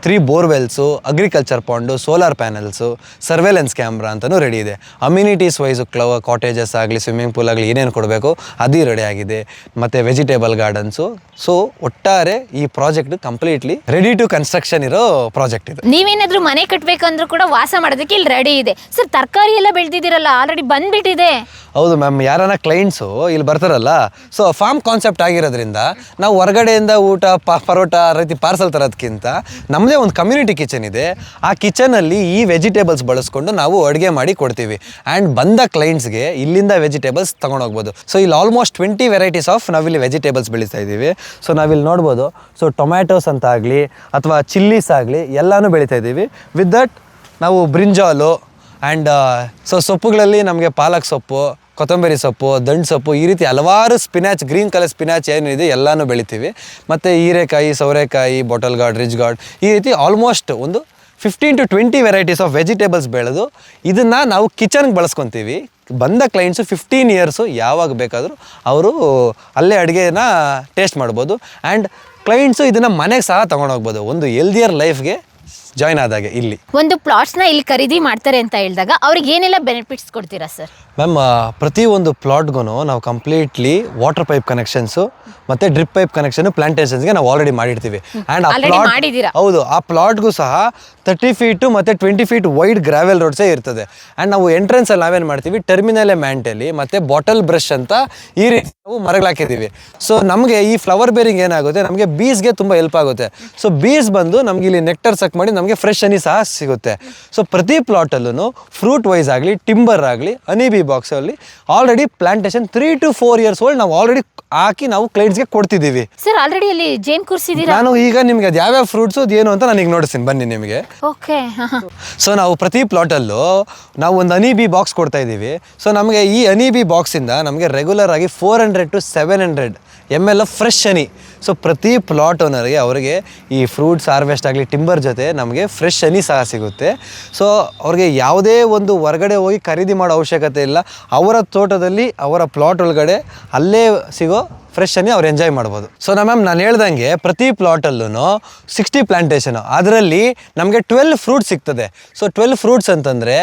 S2: three borewells agriculture pond solar panels surveillance camera ಅಂತಲೂ ರೆಡಿ ಇದೆ. ಅಮ್ಯುನಿಟೀಸ್ ವೈಸು ಕ್ಲವ ಕಾಟೇಜಸ್ ಆಗಲಿ ಸ್ವಿಮ್ಮಿಂಗ್ ಪೂಲ್ ಆಗಲಿ ಏನೇನು ಕೊಡಬೇಕು ಅದು ರೆಡಿ ಆಗಿದೆ. ಮತ್ತು ವೆಜಿಟೇಬಲ್ ಗಾರ್ಡನ್ಸು ಸೊ ಒಟ್ಟಾರೆ ಈ project completely ready to construction ಇರೋ ಪ್ರಾಜೆಕ್ಟ್ ಇದು.
S1: ನೀವೇನಾದರೂ ಮನೆ ಕಟ್ಟಬೇಕಂದ್ರೂ ಕೂಡ ವಾಸ ಮಾಡೋದಕ್ಕೆ ಇಲ್ಲಿ ರೆಡಿ ಇದೆ. ಸರ್ ತರಕಾರಿ ಎಲ್ಲ ಬೆಳೆದಿದ್ದೀರಲ್ಲ ಆಲ್ರೆಡಿ ಬಂದ್ಬಿಟ್ಟಿದೆ.
S2: ಹೌದು ಮ್ಯಾಮ್ ಯಾರನ್ನ ಕ್ಲೈಂಟ್ಸು ಇಲ್ಲಿ ಬರ್ತಾರಲ್ಲ ಸೊ ಫಾರ್ಮ್ ಕಾನ್ಸೆಪ್ಟ್ ಆಗಿರೋದ್ರಿಂದ ನಾವು ಹೊರಗಡೆಯಿಂದ ಊಟ ಪರೋಟ ಆ ರೀತಿ ಪಾರ್ಸಲ್ ತರೋದಕ್ಕಿಂತ ನಮ್ಮದೇ ಒಂದು ಕಮ್ಯುನಿಟಿ ಕಿಚನ್ ಇದೆ. ಆ ಕಿಚನಲ್ಲಿ ಈ ವೆಜಿಟೇಬಲ್ಸ್ ಬಳಸ್ಕೊಂಡು ನಾವು ಅಡುಗೆ ಮಾಡಿ ಕೊಡ್ತೀವಿ. ಆ್ಯಂಡ್ ಬಂದ ಕ್ಲೈಂಟ್ಸ್ಗೆ ಇಲ್ಲಿಂದ ವೆಜಿಟೇಬಲ್ಸ್ ತೊಗೊಂಡೋಗ್ಬೋದು ಸೊ ಇಲ್ಲಿ ಆಲ್ಮೋಸ್ಟ್ ಟ್ವೆಂಟಿ ವೆರೈಟೀಸ್ ಆಫ್ ನಾವಿಲ್ಲಿ ವೆಜಿಟೇಬಲ್ಸ್ ಬೆಳೀತಾ ಇದ್ದೀವಿ. ಸೊ ನಾವಿಲ್ಲಿ ನೋಡ್ಬೋದು. ಸೊ ಟೊಮ್ಯಾಟೋಸ್ ಅಂತ ಆಗಲಿ ಅಥವಾ ಚಿಲ್ಲೀಸ್ ಆಗಲಿ ಎಲ್ಲನೂ ಬೆಳೀತಾ ಇದ್ದೀವಿ. ವಿತ್ ದಟ್ ನಾವು ಬ್ರಿಂಜಾಲು ಆ್ಯಂಡ್ ಸೊ ಸೊಪ್ಪುಗಳಲ್ಲಿ ನಮಗೆ ಪಾಲಕ್ ಸೊಪ್ಪು ಕೊತ್ತಂಬರಿ ಸೊಪ್ಪು, ದಂಡು ಸೊಪ್ಪು ಈ ರೀತಿ ಹಲವಾರು ಸ್ಪಿನಾಚ್ ಗ್ರೀನ್ ಕಲರ್ ಸ್ಪಿನಾಚ್ ಏನಿದೆ ಎಲ್ಲನೂ ಬೆಳಿತೀವಿ. ಮತ್ತು ಹೀರೆಕಾಯಿ, ಸೌರೆಕಾಯಿ ಬಾಟಲ್ ಗಾರ್ಡ್ ರಿಜ್ ಗಾರ್ಡ್ ಈ ರೀತಿ ಆಲ್ಮೋಸ್ಟ್ ಒಂದು fifteen to twenty varieties of vegetables ಬೆಳೆದು ಇದನ್ನು ನಾವು ಕಿಚನ್ಗೆ ಬಳಸ್ಕೊತೀವಿ. ಬಂದ ಕ್ಲೈಂಟ್ಸು ಫಿಫ್ಟೀನ್ ಇಯರ್ಸು ಯಾವಾಗ ಬೇಕಾದರೂ ಅವರು ಅಲ್ಲೇ ಅಡುಗೆನ ಟೇಸ್ಟ್ ಮಾಡ್ಬೋದು. ಆ್ಯಂಡ್ ಕ್ಲೈಂಟ್ಸು ಇದನ್ನು ಮನೆಗೆ ಸಹ ತೊಗೊಂಡೋಗ್ಬೋದು ಒಂದು ಎಲ್ದಿಯರ್ ಲೈಫ್ಗೆ ಜಾಯ್ನ್ ಆದಾಗೆ ಇಲ್ಲಿ.
S1: ಒಂದು ಪ್ಲಾಟ್ಸ್ನ ಇಲ್ಲಿ ಖರೀದಿ ಮಾಡ್ತಾರೆ ಅಂತ ಹೇಳಿದಾಗ ಅವ್ರಿಗೆ ಏನೆಲ್ಲ ಬೆನಿಫಿಟ್ಸ್ ಕೊಡ್ತೀರಾ ಸರ್
S2: ಮ್ಯಾಮ್ ಪ್ರತಿ ಒಂದು ಪ್ಲಾಟ್ಗೂ ನಾವು ಕಂಪ್ಲೀಟ್ಲಿ ವಾಟರ್ ಪೈಪ್ ಕನೆಕ್ಷನ್ಸು ಮತ್ತು ಡ್ರಿಪ್ ಪೈಪ್ ಕನೆಕ್ಷನ್ ಪ್ಲಾಂಟೇಷನ್ಸ್ಗೆ ನಾವು ಆಲ್ರೆಡಿ ಮಾಡಿರ್ತೀವಿ. ಆ್ಯಂಡ್ ಆ ಪ್ಲಾಟ್ ಹೌದು ಆ ಪ್ಲಾಟ್ಗೂ ಸಹ ತರ್ಟಿ ಫೀಟು ಮತ್ತು ಟ್ವೆಂಟಿ ಫೀಟ್ ವೈಡ್ ಗ್ರಾವೆಲ್ ರೋಡ್ಸೇ ಇರ್ತದೆ. ಆ್ಯಂಡ್ ನಾವು ಎಂಟ್ರೆನ್ಸಲ್ಲಿ ನಾವೇನು ಮಾಡ್ತೀವಿ? ಟರ್ಮಿನಲೆ ಮ್ಯಾಂಟಲ್ಲಿ ಮತ್ತು ಬಾಟಲ್ ಬ್ರಷ್ ಅಂತ ಈ ರೀತಿ ನಾವು ಮರಗಳು ಹಾಕಿದ್ದೀವಿ. ಸೊ ನಮಗೆ ಈ ಫ್ಲವರ್ ಬೇರಿಂಗ್ ಏನಾಗುತ್ತೆ? ನಮಗೆ ಬೀಸ್ಗೆ ತುಂಬ ಹೆಲ್ಪ್ ಆಗುತ್ತೆ. ಸೊ ಬೀಸ್ ಬಂದು ನಮಗೆ ಇಲ್ಲಿ ನೆಕ್ಟರ್ ಸಕ್ ಮಾಡಿ ನಮಗೆ ಫ್ರೆಶ್ ಹನಿ ಸಹ ಸಿಗುತ್ತೆ. ಸೊ ಪ್ರತಿ ಪ್ಲಾಟಲ್ಲೂ ಫ್ರೂಟ್ ವೈಸ್ ಆಗಲಿ ಟಿಂಬರ್ ಆಗಲಿ ಹನಿ ಬಿ ಬಾಕ್ಸಲ್ಲಿ already plantation three to four years old ನಾವು ಆಲ್ರೆಡಿ ಹಾಕಿ ನಾವು ಕ್ಲೈಂಟ್ಸ್ಗೆ ಕೊಡ್ತಿದ್ದೀವಿ.
S1: ಸರ್ ಆಲ್ರೆಡಿ ಅಲ್ಲಿ ಜೇನ್ ಕೂರಿಸಿದೀರಾ
S2: ನಾನು ಈಗ ನಿಮಗೆ ಅದು ಯಾವ್ಯಾವ ಫ್ರೂಟ್ಸ್ ಅದು ಏನು ಅಂತ ನನಗೆ ನೋಡಿಸ್ತೀನಿ. ಬನ್ನಿ ನಿಮಗೆ.
S1: ಓಕೆ
S2: ಸೊ ನಾವು ಪ್ರತಿ ಪ್ಲಾಟಲ್ಲೂ ನಾವು ಒಂದು ಹನಿ ಬಿ ಬಾಕ್ಸ್ ಕೊಡ್ತಾ ಇದ್ದೀವಿ. ಸೊ ನಮಗೆ ಈ ಹನಿ ಬಿ ಬಾಕ್ಸಿಂದ ನಮಗೆ ರೆಗ್ಯುಲರ್ ಆಗಿ four hundred to seven hundred M L of fresh honey. So ಪ್ರತಿ ಪ್ಲಾಟ್ ಓನರ್ಗೆ ಅವರಿಗೆ ಈ ಫ್ರೂಟ್ಸ್ ಹಾರ್ವೆಸ್ಟ್ ಆಗಲಿ ಟಿಂಬರ್ ಜೊತೆ ನಮಗೆ ಫ್ರೆಶ್ ಹನಿ ಸಹ ಸಿಗುತ್ತೆ. ಸೊ ಅವ್ರಿಗೆ ಯಾವುದೇ ಒಂದು ಹೊರಗಡೆ ಹೋಗಿ ಖರೀದಿ ಮಾಡೋ ಅವಶ್ಯಕತೆ ಇಲ್ಲ. ಅವರ ತೋಟದಲ್ಲಿ, ಅವರ ಪ್ಲಾಟ್ ಒಳಗಡೆ ಅಲ್ಲೇ ಸಿಗೋ ಫ್ರೆಶ್ ಅನ್ನಿ ಅವ್ರು ಎಂಜಾಯ್ ಮಾಡ್ಬೋದು. ಸೊ ನಾ ಮ್ಯಾಮ್ ನಾನು ಹೇಳ್ದಂಗೆ ಪ್ರತಿ ಪ್ಲಾಟಲ್ಲೂ ಸಿಕ್ಸ್ಟಿ ಪ್ಲಾಂಟೇಷನು ಅದರಲ್ಲಿ ನಮಗೆ ಟ್ವೆಲ್ ಫ್ರೂಟ್ಸ್ ಸಿಗ್ತದೆ. ಸೊ ಟ್ವೆಲ್ ಫ್ರೂಟ್ಸ್ ಅಂತಂದರೆ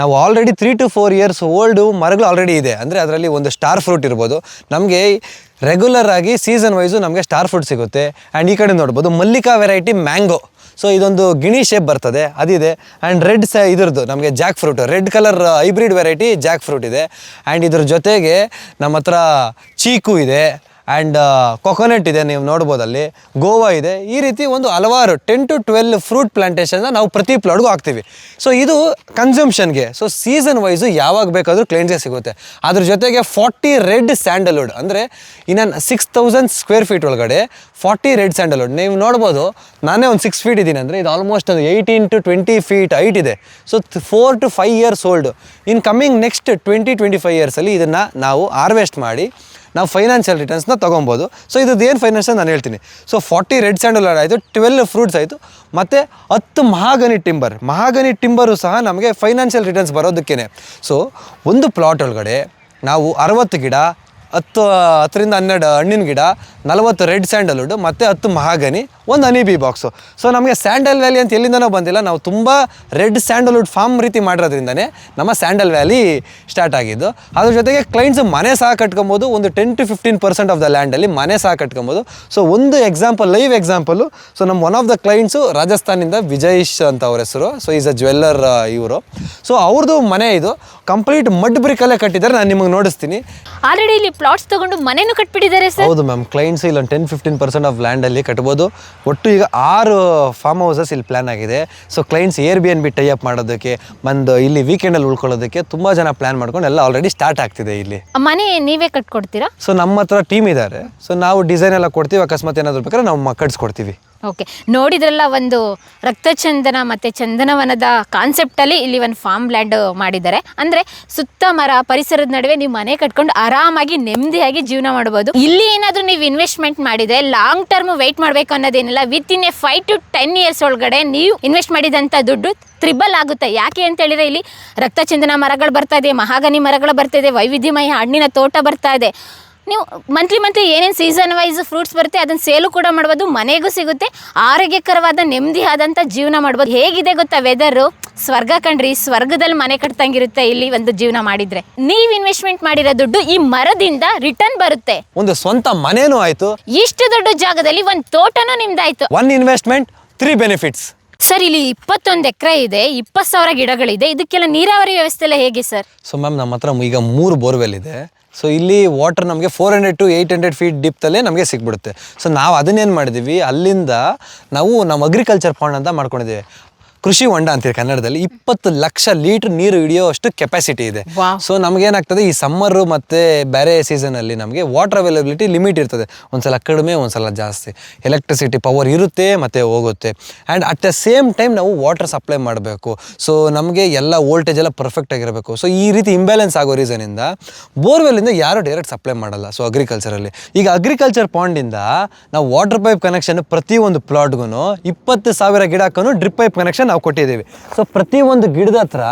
S2: ನಾವು already three to four years old ಮರಗಳು ಆಲ್ರೆಡಿ ಇದೆ. ಅಂದರೆ ಅದರಲ್ಲಿ ಒಂದು ಸ್ಟಾರ್ ಫ್ರೂಟ್ ಇರ್ಬೋದು. ನಮಗೆ ರೆಗ್ಯುಲರ್ ಆಗಿ ಸೀಸನ್ ವೈಸು ನಮಗೆ ಸ್ಟಾರ್ ಫ್ರೂಟ್ ಸಿಗುತ್ತೆ. ಆ್ಯಂಡ್ ಈ ಕಡೆ ನೋಡ್ಬೋದು, ಮಲ್ಲಿಕಾ ವೆರೈಟಿ ಮ್ಯಾಂಗೋ ಸೊ ಇದೊಂದು ಗಿಣಿ ಶೇಪ್ ಬರ್ತದೆ, ಅದಿದೆ. ಆ್ಯಂಡ್ ರೆಡ್ ಸ ಇದ್ರದ್ದು, ನಮಗೆ jack fruit red colour hybrid variety jack fruit ಇದೆ. ಆ್ಯಂಡ್ ಇದ್ರ ಜೊತೆಗೆ ನಮ್ಮ ಹತ್ರ ಚೀಕು ಇದೆ. ಆ್ಯಂಡ್ ಕೊಕೊನಟ್ ಇದೆ ನೀವು ನೋಡ್ಬೋದು ಅಲ್ಲಿ ಗೋವಾ ಇದೆ. ಈ ರೀತಿ ಒಂದು ಹಲವಾರು ಟೆನ್ ಟು ಟ್ವೆಲ್ ಫ್ರೂಟ್ ಪ್ಲಾಂಟೇಷನ್ನ ನಾವು ಪ್ರತಿ ಪ್ಲಾಟ್ಗೂ ಹಾಕ್ತೀವಿ. ಸೊ ಇದು ಕನ್ಸಂಪ್ಷನ್ಗೆ ಸೊ ಸೀಸನ್ ವೈಸು ಯಾವಾಗ ಬೇಕಾದರೂ ಕ್ಲೈಂಟ್ಸ್ಗೆ ಸಿಗುತ್ತೆ. ಅದ್ರ ಜೊತೆಗೆ ಫಾರ್ಟಿ ರೆಡ್ ಸ್ಯಾಂಡಲ್ವುಡ್ ಅಂದರೆ ಇನ್ನೊಂದು ಸಿಕ್ಸ್ ತೌಸಂಡ್ ಸ್ಕ್ವೇರ್ ಫೀಟ್ ಒಳಗಡೆ ಫಾರ್ಟಿ ರೆಡ್ ಸ್ಯಾಂಡಲ್ವುಡ್ ನೀವು ನೋಡ್ಬೋದು, ನಾನೇ ಒಂದು ಸಿಕ್ಸ್ ಫೀಟ್ ಇದ್ದೀನಿ ಅಂದರೆ ಇದು ಆಲ್ಮೋಸ್ಟ್ ಒಂದು eighteen to twenty feet height ಇದೆ. So four to five years old in coming next twenty twenty five ಇಯರ್ಸಲ್ಲಿ ಇದನ್ನು ನಾವು ಹಾರ್ವೆಸ್ಟ್ ಮಾಡಿ ನಾವು ಫೈನಾನ್ಷಿಯಲ್ ರಿಟರ್ನ್ಸ್ನ ತೊಗೊಬೋದು. ಸೊ ಇದ್ದು ಏನು ಫೈನಾನ್ಸ್ ನಾನು ಹೇಳ್ತೀನಿ. ಸೊ ಫಾರ್ಟಿ ರೆಡ್ ಸ್ಯಾಂಡಲ್ ಆಯಿತು ಟ್ವೆಲ್ ಫ್ರೂಟ್ಸ್ ಆಯಿತು. ಮತ್ತು ಹತ್ತು ಮಹಾಗನಿ ಟಿಂಬರ್ ಮಹಾಗನಿ ಟಿಂಬರು ಸಹ ನಮಗೆ ಫೈನಾನ್ಷಿಯಲ್ ರಿಟರ್ನ್ಸ್ ಬರೋದಕ್ಕೇ ಸೊ ಒಂದು ಪ್ಲಾಟ್ ಒಳಗಡೆ ನಾವು ಅರವತ್ತು ಗಿಡ ಹತ್ತು, ಹತ್ತರಿಂದ ಹನ್ನೆರಡು ಹಣ್ಣಿನ ಗಿಡ, ನಲವತ್ತು ರೆಡ್ ಸ್ಯಾಂಡಲ್ವುಡ್ ಮತ್ತು ಹತ್ತು ಮಹಾಗನಿ, ಒಂದು ಹನಿ ಬಿ ಬಾಕ್ಸು. ಸೊ ನಮಗೆ ಸ್ಯಾಂಡಲ್ ವ್ಯಾಲಿ ಅಂತ ಎಲ್ಲಿಂದನೋ ಬಂದಿಲ್ಲ. ನಾವು ತುಂಬ ರೆಡ್ ಸ್ಯಾಂಡಲ್ವುಡ್ ಫಾರ್ಮ್ ರೀತಿ ಮಾಡಿರೋದ್ರಿಂದನೇ ನಮ್ಮ ಸ್ಯಾಂಡಲ್ ವ್ಯಾಲಿ ಸ್ಟಾರ್ಟ್ ಆಗಿದ್ದು. ಅದ್ರ ಜೊತೆಗೆ ಕ್ಲೈಂಟ್ಸ್ ಮನೆ ಸಹ ಕಟ್ಕೊಬೋದು. ಒಂದು ten to fifteen percent of the ಲ್ಯಾಂಡಲ್ಲಿ ಮನೆ ಸಹ ಕಟ್ಕೊಬೋದು. ಸೊ ಒಂದು ಎಕ್ಸಾಂಪಲ್ ಲೈವ್ ಎಕ್ಸಾಂಪಲು ಸೊ ನಮ್ಮ ಒನ್ ಆಫ್ ದ ಕ್ಲೈಂಟ್ಸು ರಾಜಸ್ಥಾನಿಂದ ವಿಜಯೇಶ್ ಅಂತ ಅವ್ರ ಹೆಸರು. ಸೊ ಈಸ್ ಅ ಜ್ಯುವೆಲ್ಲರ್ ಇವರು. ಸೊ ಅವ್ರದ್ದು ಮನೆ ಇದು. ಕಂಪ್ಲೀಟ್ ಮಡ್ ಬ್ರಿಕಲ್ಲೇ ಕಟ್ಟಿದ್ದಾರೆ. ನಾನು ನಿಮಗೆ ನೋಡಿಸ್ತೀನಿ.
S1: ಆಲ್ರೆಡಿ ಇಲ್ಲಿ ಪ್ಲಾಟ್ಸ್ ತಗೊಂಡು ಮನೆನೂ ಕಟ್ಬಿಟ್ಟಿದ್ದಾರೆ ಸರ್.
S2: ಹೌದು ಮ್ಯಾಮ್ ಕ್ಲೈಂಟ್ಸ್ ಇಲ್ಲಿ ಒಂದು ten fifteen percent of land ಅಲ್ಲಿ ಕಟ್ಬೋದು. ಒಟ್ಟು ಈಗ ಆರು ಫಾರ್ಮ್ ಹೌಸಸ್ ಇಲ್ಲಿ ಪ್ಲ್ಯಾನ್ ಆಗಿದೆ. So clients air B N B tie up ಮಾಡೋದಕ್ಕೆ ಒಂದು ಇಲ್ಲಿ ವೀಕೆಂಡಲ್ಲಿ ಉಳ್ಕೊಳ್ಳೋದಕ್ಕೆ ತುಂಬ ಜನ ಪ್ಲ್ಯಾನ್ ಮಾಡ್ಕೊಂಡು ಎಲ್ಲ ಆಲ್ರೆಡಿ ಸ್ಟಾರ್ಟ್ ಆಗ್ತಿದೆ ಇಲ್ಲಿ.
S1: ಮನೆ ನೀವೇ ಕಟ್ಕೊಡ್ತೀರಾ?
S2: ಸೊ ನಮ್ಮ ಹತ್ರ ಟೀಮ್ ಇದ್ದಾರೆ ಸೊ ನಾವು ಡಿಸೈನ್ ಎಲ್ಲ ಕೊಡ್ತೀವಿ ಅಕಸ್ಮಾತ್ ಏನಾದರೂ ಬೇಕಾದ್ರೆ ನಾವು ಕಟ್ಸ್ಕೊಡ್ತೀವಿ.
S1: ಓಕೆ ನೋಡಿದ್ರಲ್ಲ ಒಂದು ರಕ್ತಚಂದನ ಮತ್ತು ಚಂದನವನದ ಕಾನ್ಸೆಪ್ಟಲ್ಲಿ ಇಲ್ಲಿ ಒಂದು ಫಾರ್ಮ್ ಲ್ಯಾಂಡ್ ಮಾಡಿದ್ದಾರೆ. ಅಂದರೆ ಸುತ್ತ ಮರ ಪರಿಸರದ ನಡುವೆ ನೀವು ಮನೆ ಕಟ್ಕೊಂಡು ಆರಾಮಾಗಿ ನೆಮ್ಮದಿಯಾಗಿ ಜೀವನ ಮಾಡ್ಬೋದು. ಇಲ್ಲಿ ಏನಾದರೂ ನೀವು ಇನ್ವೆಸ್ಟ್ಮೆಂಟ್ ಮಾಡಿದರೆ ಲಾಂಗ್ ಟರ್ಮ್ ವೆಯ್ಟ್ ಮಾಡಬೇಕು ಅನ್ನೋದೇನಿಲ್ಲ within a five to ten years ಒಳಗಡೆ ನೀವು ಇನ್ವೆಸ್ಟ್ ಮಾಡಿದಂಥ ದುಡ್ಡು ತ್ರಿಬಲ್ ಆಗುತ್ತೆ. ಯಾಕೆ ಅಂತ ಹೇಳಿದ್ರೆ ಇಲ್ಲಿ ರಕ್ತಚಂದನ ಮರಗಳು ಬರ್ತಾ ಇದೆ ಮಹಾಗನಿ ಮರಗಳು ಬರ್ತಾ ಇದೆ, ವೈವಿಧ್ಯಮಯ ಹಣ್ಣಿನ ತೋಟ ಬರ್ತಾ ಇದೆ. ನೀವು ಮಂತ್ಲಿ ಮಂತ್ಲಿ ಏನೇನು ಸೀಸನ್ ವೈಸ್ ಫ್ರೂಟ್ಸ್ ಬರುತ್ತೆ ಅದನ್ನ ಸೇಲು ಕೂಡ ಮಾಡ್ಬೋದು ಮನೆಗೂ ಸಿಗುತ್ತೆ ಆರೋಗ್ಯಕರವಾದ ನೆಮ್ಮದಿ ಆದಂಥ ಜೀವನ ಮಾಡ್ಬೋದು. ಹೇಗಿದೆ ಗೊತ್ತಾ ವೆದರು ಸ್ವರ್ಗ ಕಣ್ರಿ ಸ್ವರ್ಗದಲ್ಲಿ ಮನೆ ಕಟ್ತಂಗಿರುತ್ತೆ ಇಲ್ಲಿ ಒಂದು ಜೀವನ ಮಾಡಿದ್ರೆ. ನೀವು ಇನ್ವೆಸ್ಟ್ಮೆಂಟ್ ಮಾಡಿರೋ ದುಡ್ಡು ಈ ಮರದಿಂದ ರಿಟರ್ನ್ ಬರುತ್ತೆ.
S2: ಒಂದು ಸ್ವಂತ ಮನೇನೂ ಆಯ್ತು.
S1: ಇಷ್ಟು ದೊಡ್ಡ ಜಾಗದಲ್ಲಿ ಒಂದು ತೋಟನೂ ನಿಮ್ದಾಯ್ತು.
S2: One investment three benefits
S1: sir ಇಲ್ಲಿ ಇಪ್ಪತ್ತೊಂದು ಎಕರೆ ಇದೆ ಇಪ್ಪತ್ತು ಸಾವಿರ ಗಿಡಗಳಿದೆ ಇದಕ್ಕೆಲ್ಲ ನೀರಾವರಿ ವ್ಯವಸ್ಥೆ ಎಲ್ಲ ಹೇಗೆ ಸರ್
S2: ಸೊ ಮ್ಯಾಮ್ ನಮ್ಮ ಹತ್ರ ಈಗ ಮೂರು ಬೋರ್ವೆಲ್ ಇದೆ. ಸೊ ಇಲ್ಲಿ ವಾಟರ್ ನಮಗೆ four hundred to eight hundred feet ಡಿಪ್ತಲ್ಲೇ ನಮಗೆ ಸಿಕ್ಬಿಡುತ್ತೆ ಸೊ ನಾವು ಅದನ್ನೇನು ಮಾಡಿದ್ದೀವಿ ಅಲ್ಲಿಂದ ನಾವು ನಮ್ಮ ಅಗ್ರಿಕಲ್ಚರ್ ಪಾಂಡ್ ಅಂತ ಮಾಡ್ಕೊಂಡಿದ್ದೀವಿ ಕೃಷಿ ಹೊಂಡ ಅಂತೀವಿ ಕನ್ನಡದಲ್ಲಿ ಇಪ್ಪತ್ತು ಲಕ್ಷ ಲೀಟರ್ ನೀರು ಹಿಡಿಯೋ ಅಷ್ಟು ಕೆಪಾಸಿಟಿ ಇದೆ. ಸೊ ನಮಗೇನಾಗ್ತದೆ ಈ ಸಮ್ಮರ್ ಮತ್ತೆ ಬೇರೆ ಸೀಸನ್ ಅಲ್ಲಿ ನಮಗೆ ವಾಟರ್ ಅವೈಲಬಿಲಿಟಿ ಲಿಮಿಟ್ ಇರ್ತದೆ. ಒಂದ್ಸಲ ಕಡಿಮೆ ಒಂದ್ಸಲ ಜಾಸ್ತಿ. ಎಲೆಕ್ಟ್ರಿಸಿಟಿ ಪವರ್ ಇರುತ್ತೆ ಮತ್ತೆ ಹೋಗುತ್ತೆ. And at the same time ನಾವು ವಾಟರ್ ಸಪ್ಲೈ ಮಾಡಬೇಕು. ಸೊ ನಮಗೆ ಎಲ್ಲ ವೋಲ್ಟೇಜ್ ಎಲ್ಲ ಪರ್ಫೆಕ್ಟ್ ಆಗಿರಬೇಕು. ಸೊ ಈ ರೀತಿ ಇಂಬ್ಯಾಲೆನ್ಸ್ ಆಗೋ ರೀಸನಿಂದ ಬೋರ್ವೆಲ್ಲಿಂದ ಯಾರು ಡೈರೆಕ್ಟ್ ಸಪ್ಲೈ ಮಾಡಲ್ಲ. ಸೊ ಅಗ್ರಿಕಲ್ಚರಲ್ಲಿ ಈಗ ಅಗ್ರಿಕಲ್ಚರ್ ಪಾಂಡಿಂದ ನಾವು ವಾಟರ್ ಪೈಪ್ ಕನೆಕ್ಷನ್ ಪ್ರತಿಯೊಂದು ಪ್ಲಾಟ್ಗೂ ಇಪ್ಪತ್ತು ಸಾವಿರ ಗಿಡಕ್ಕೂ ಡ್ರಿಪ್ ಪೈಪ್ ಕನೆಕ್ಷನ್ ನಾವು ಕೊಟ್ಟಿದ್ದೀವಿ. ಸೊ ಪ್ರತಿಯೊಂದು ಗಿಡದ ಹತ್ರ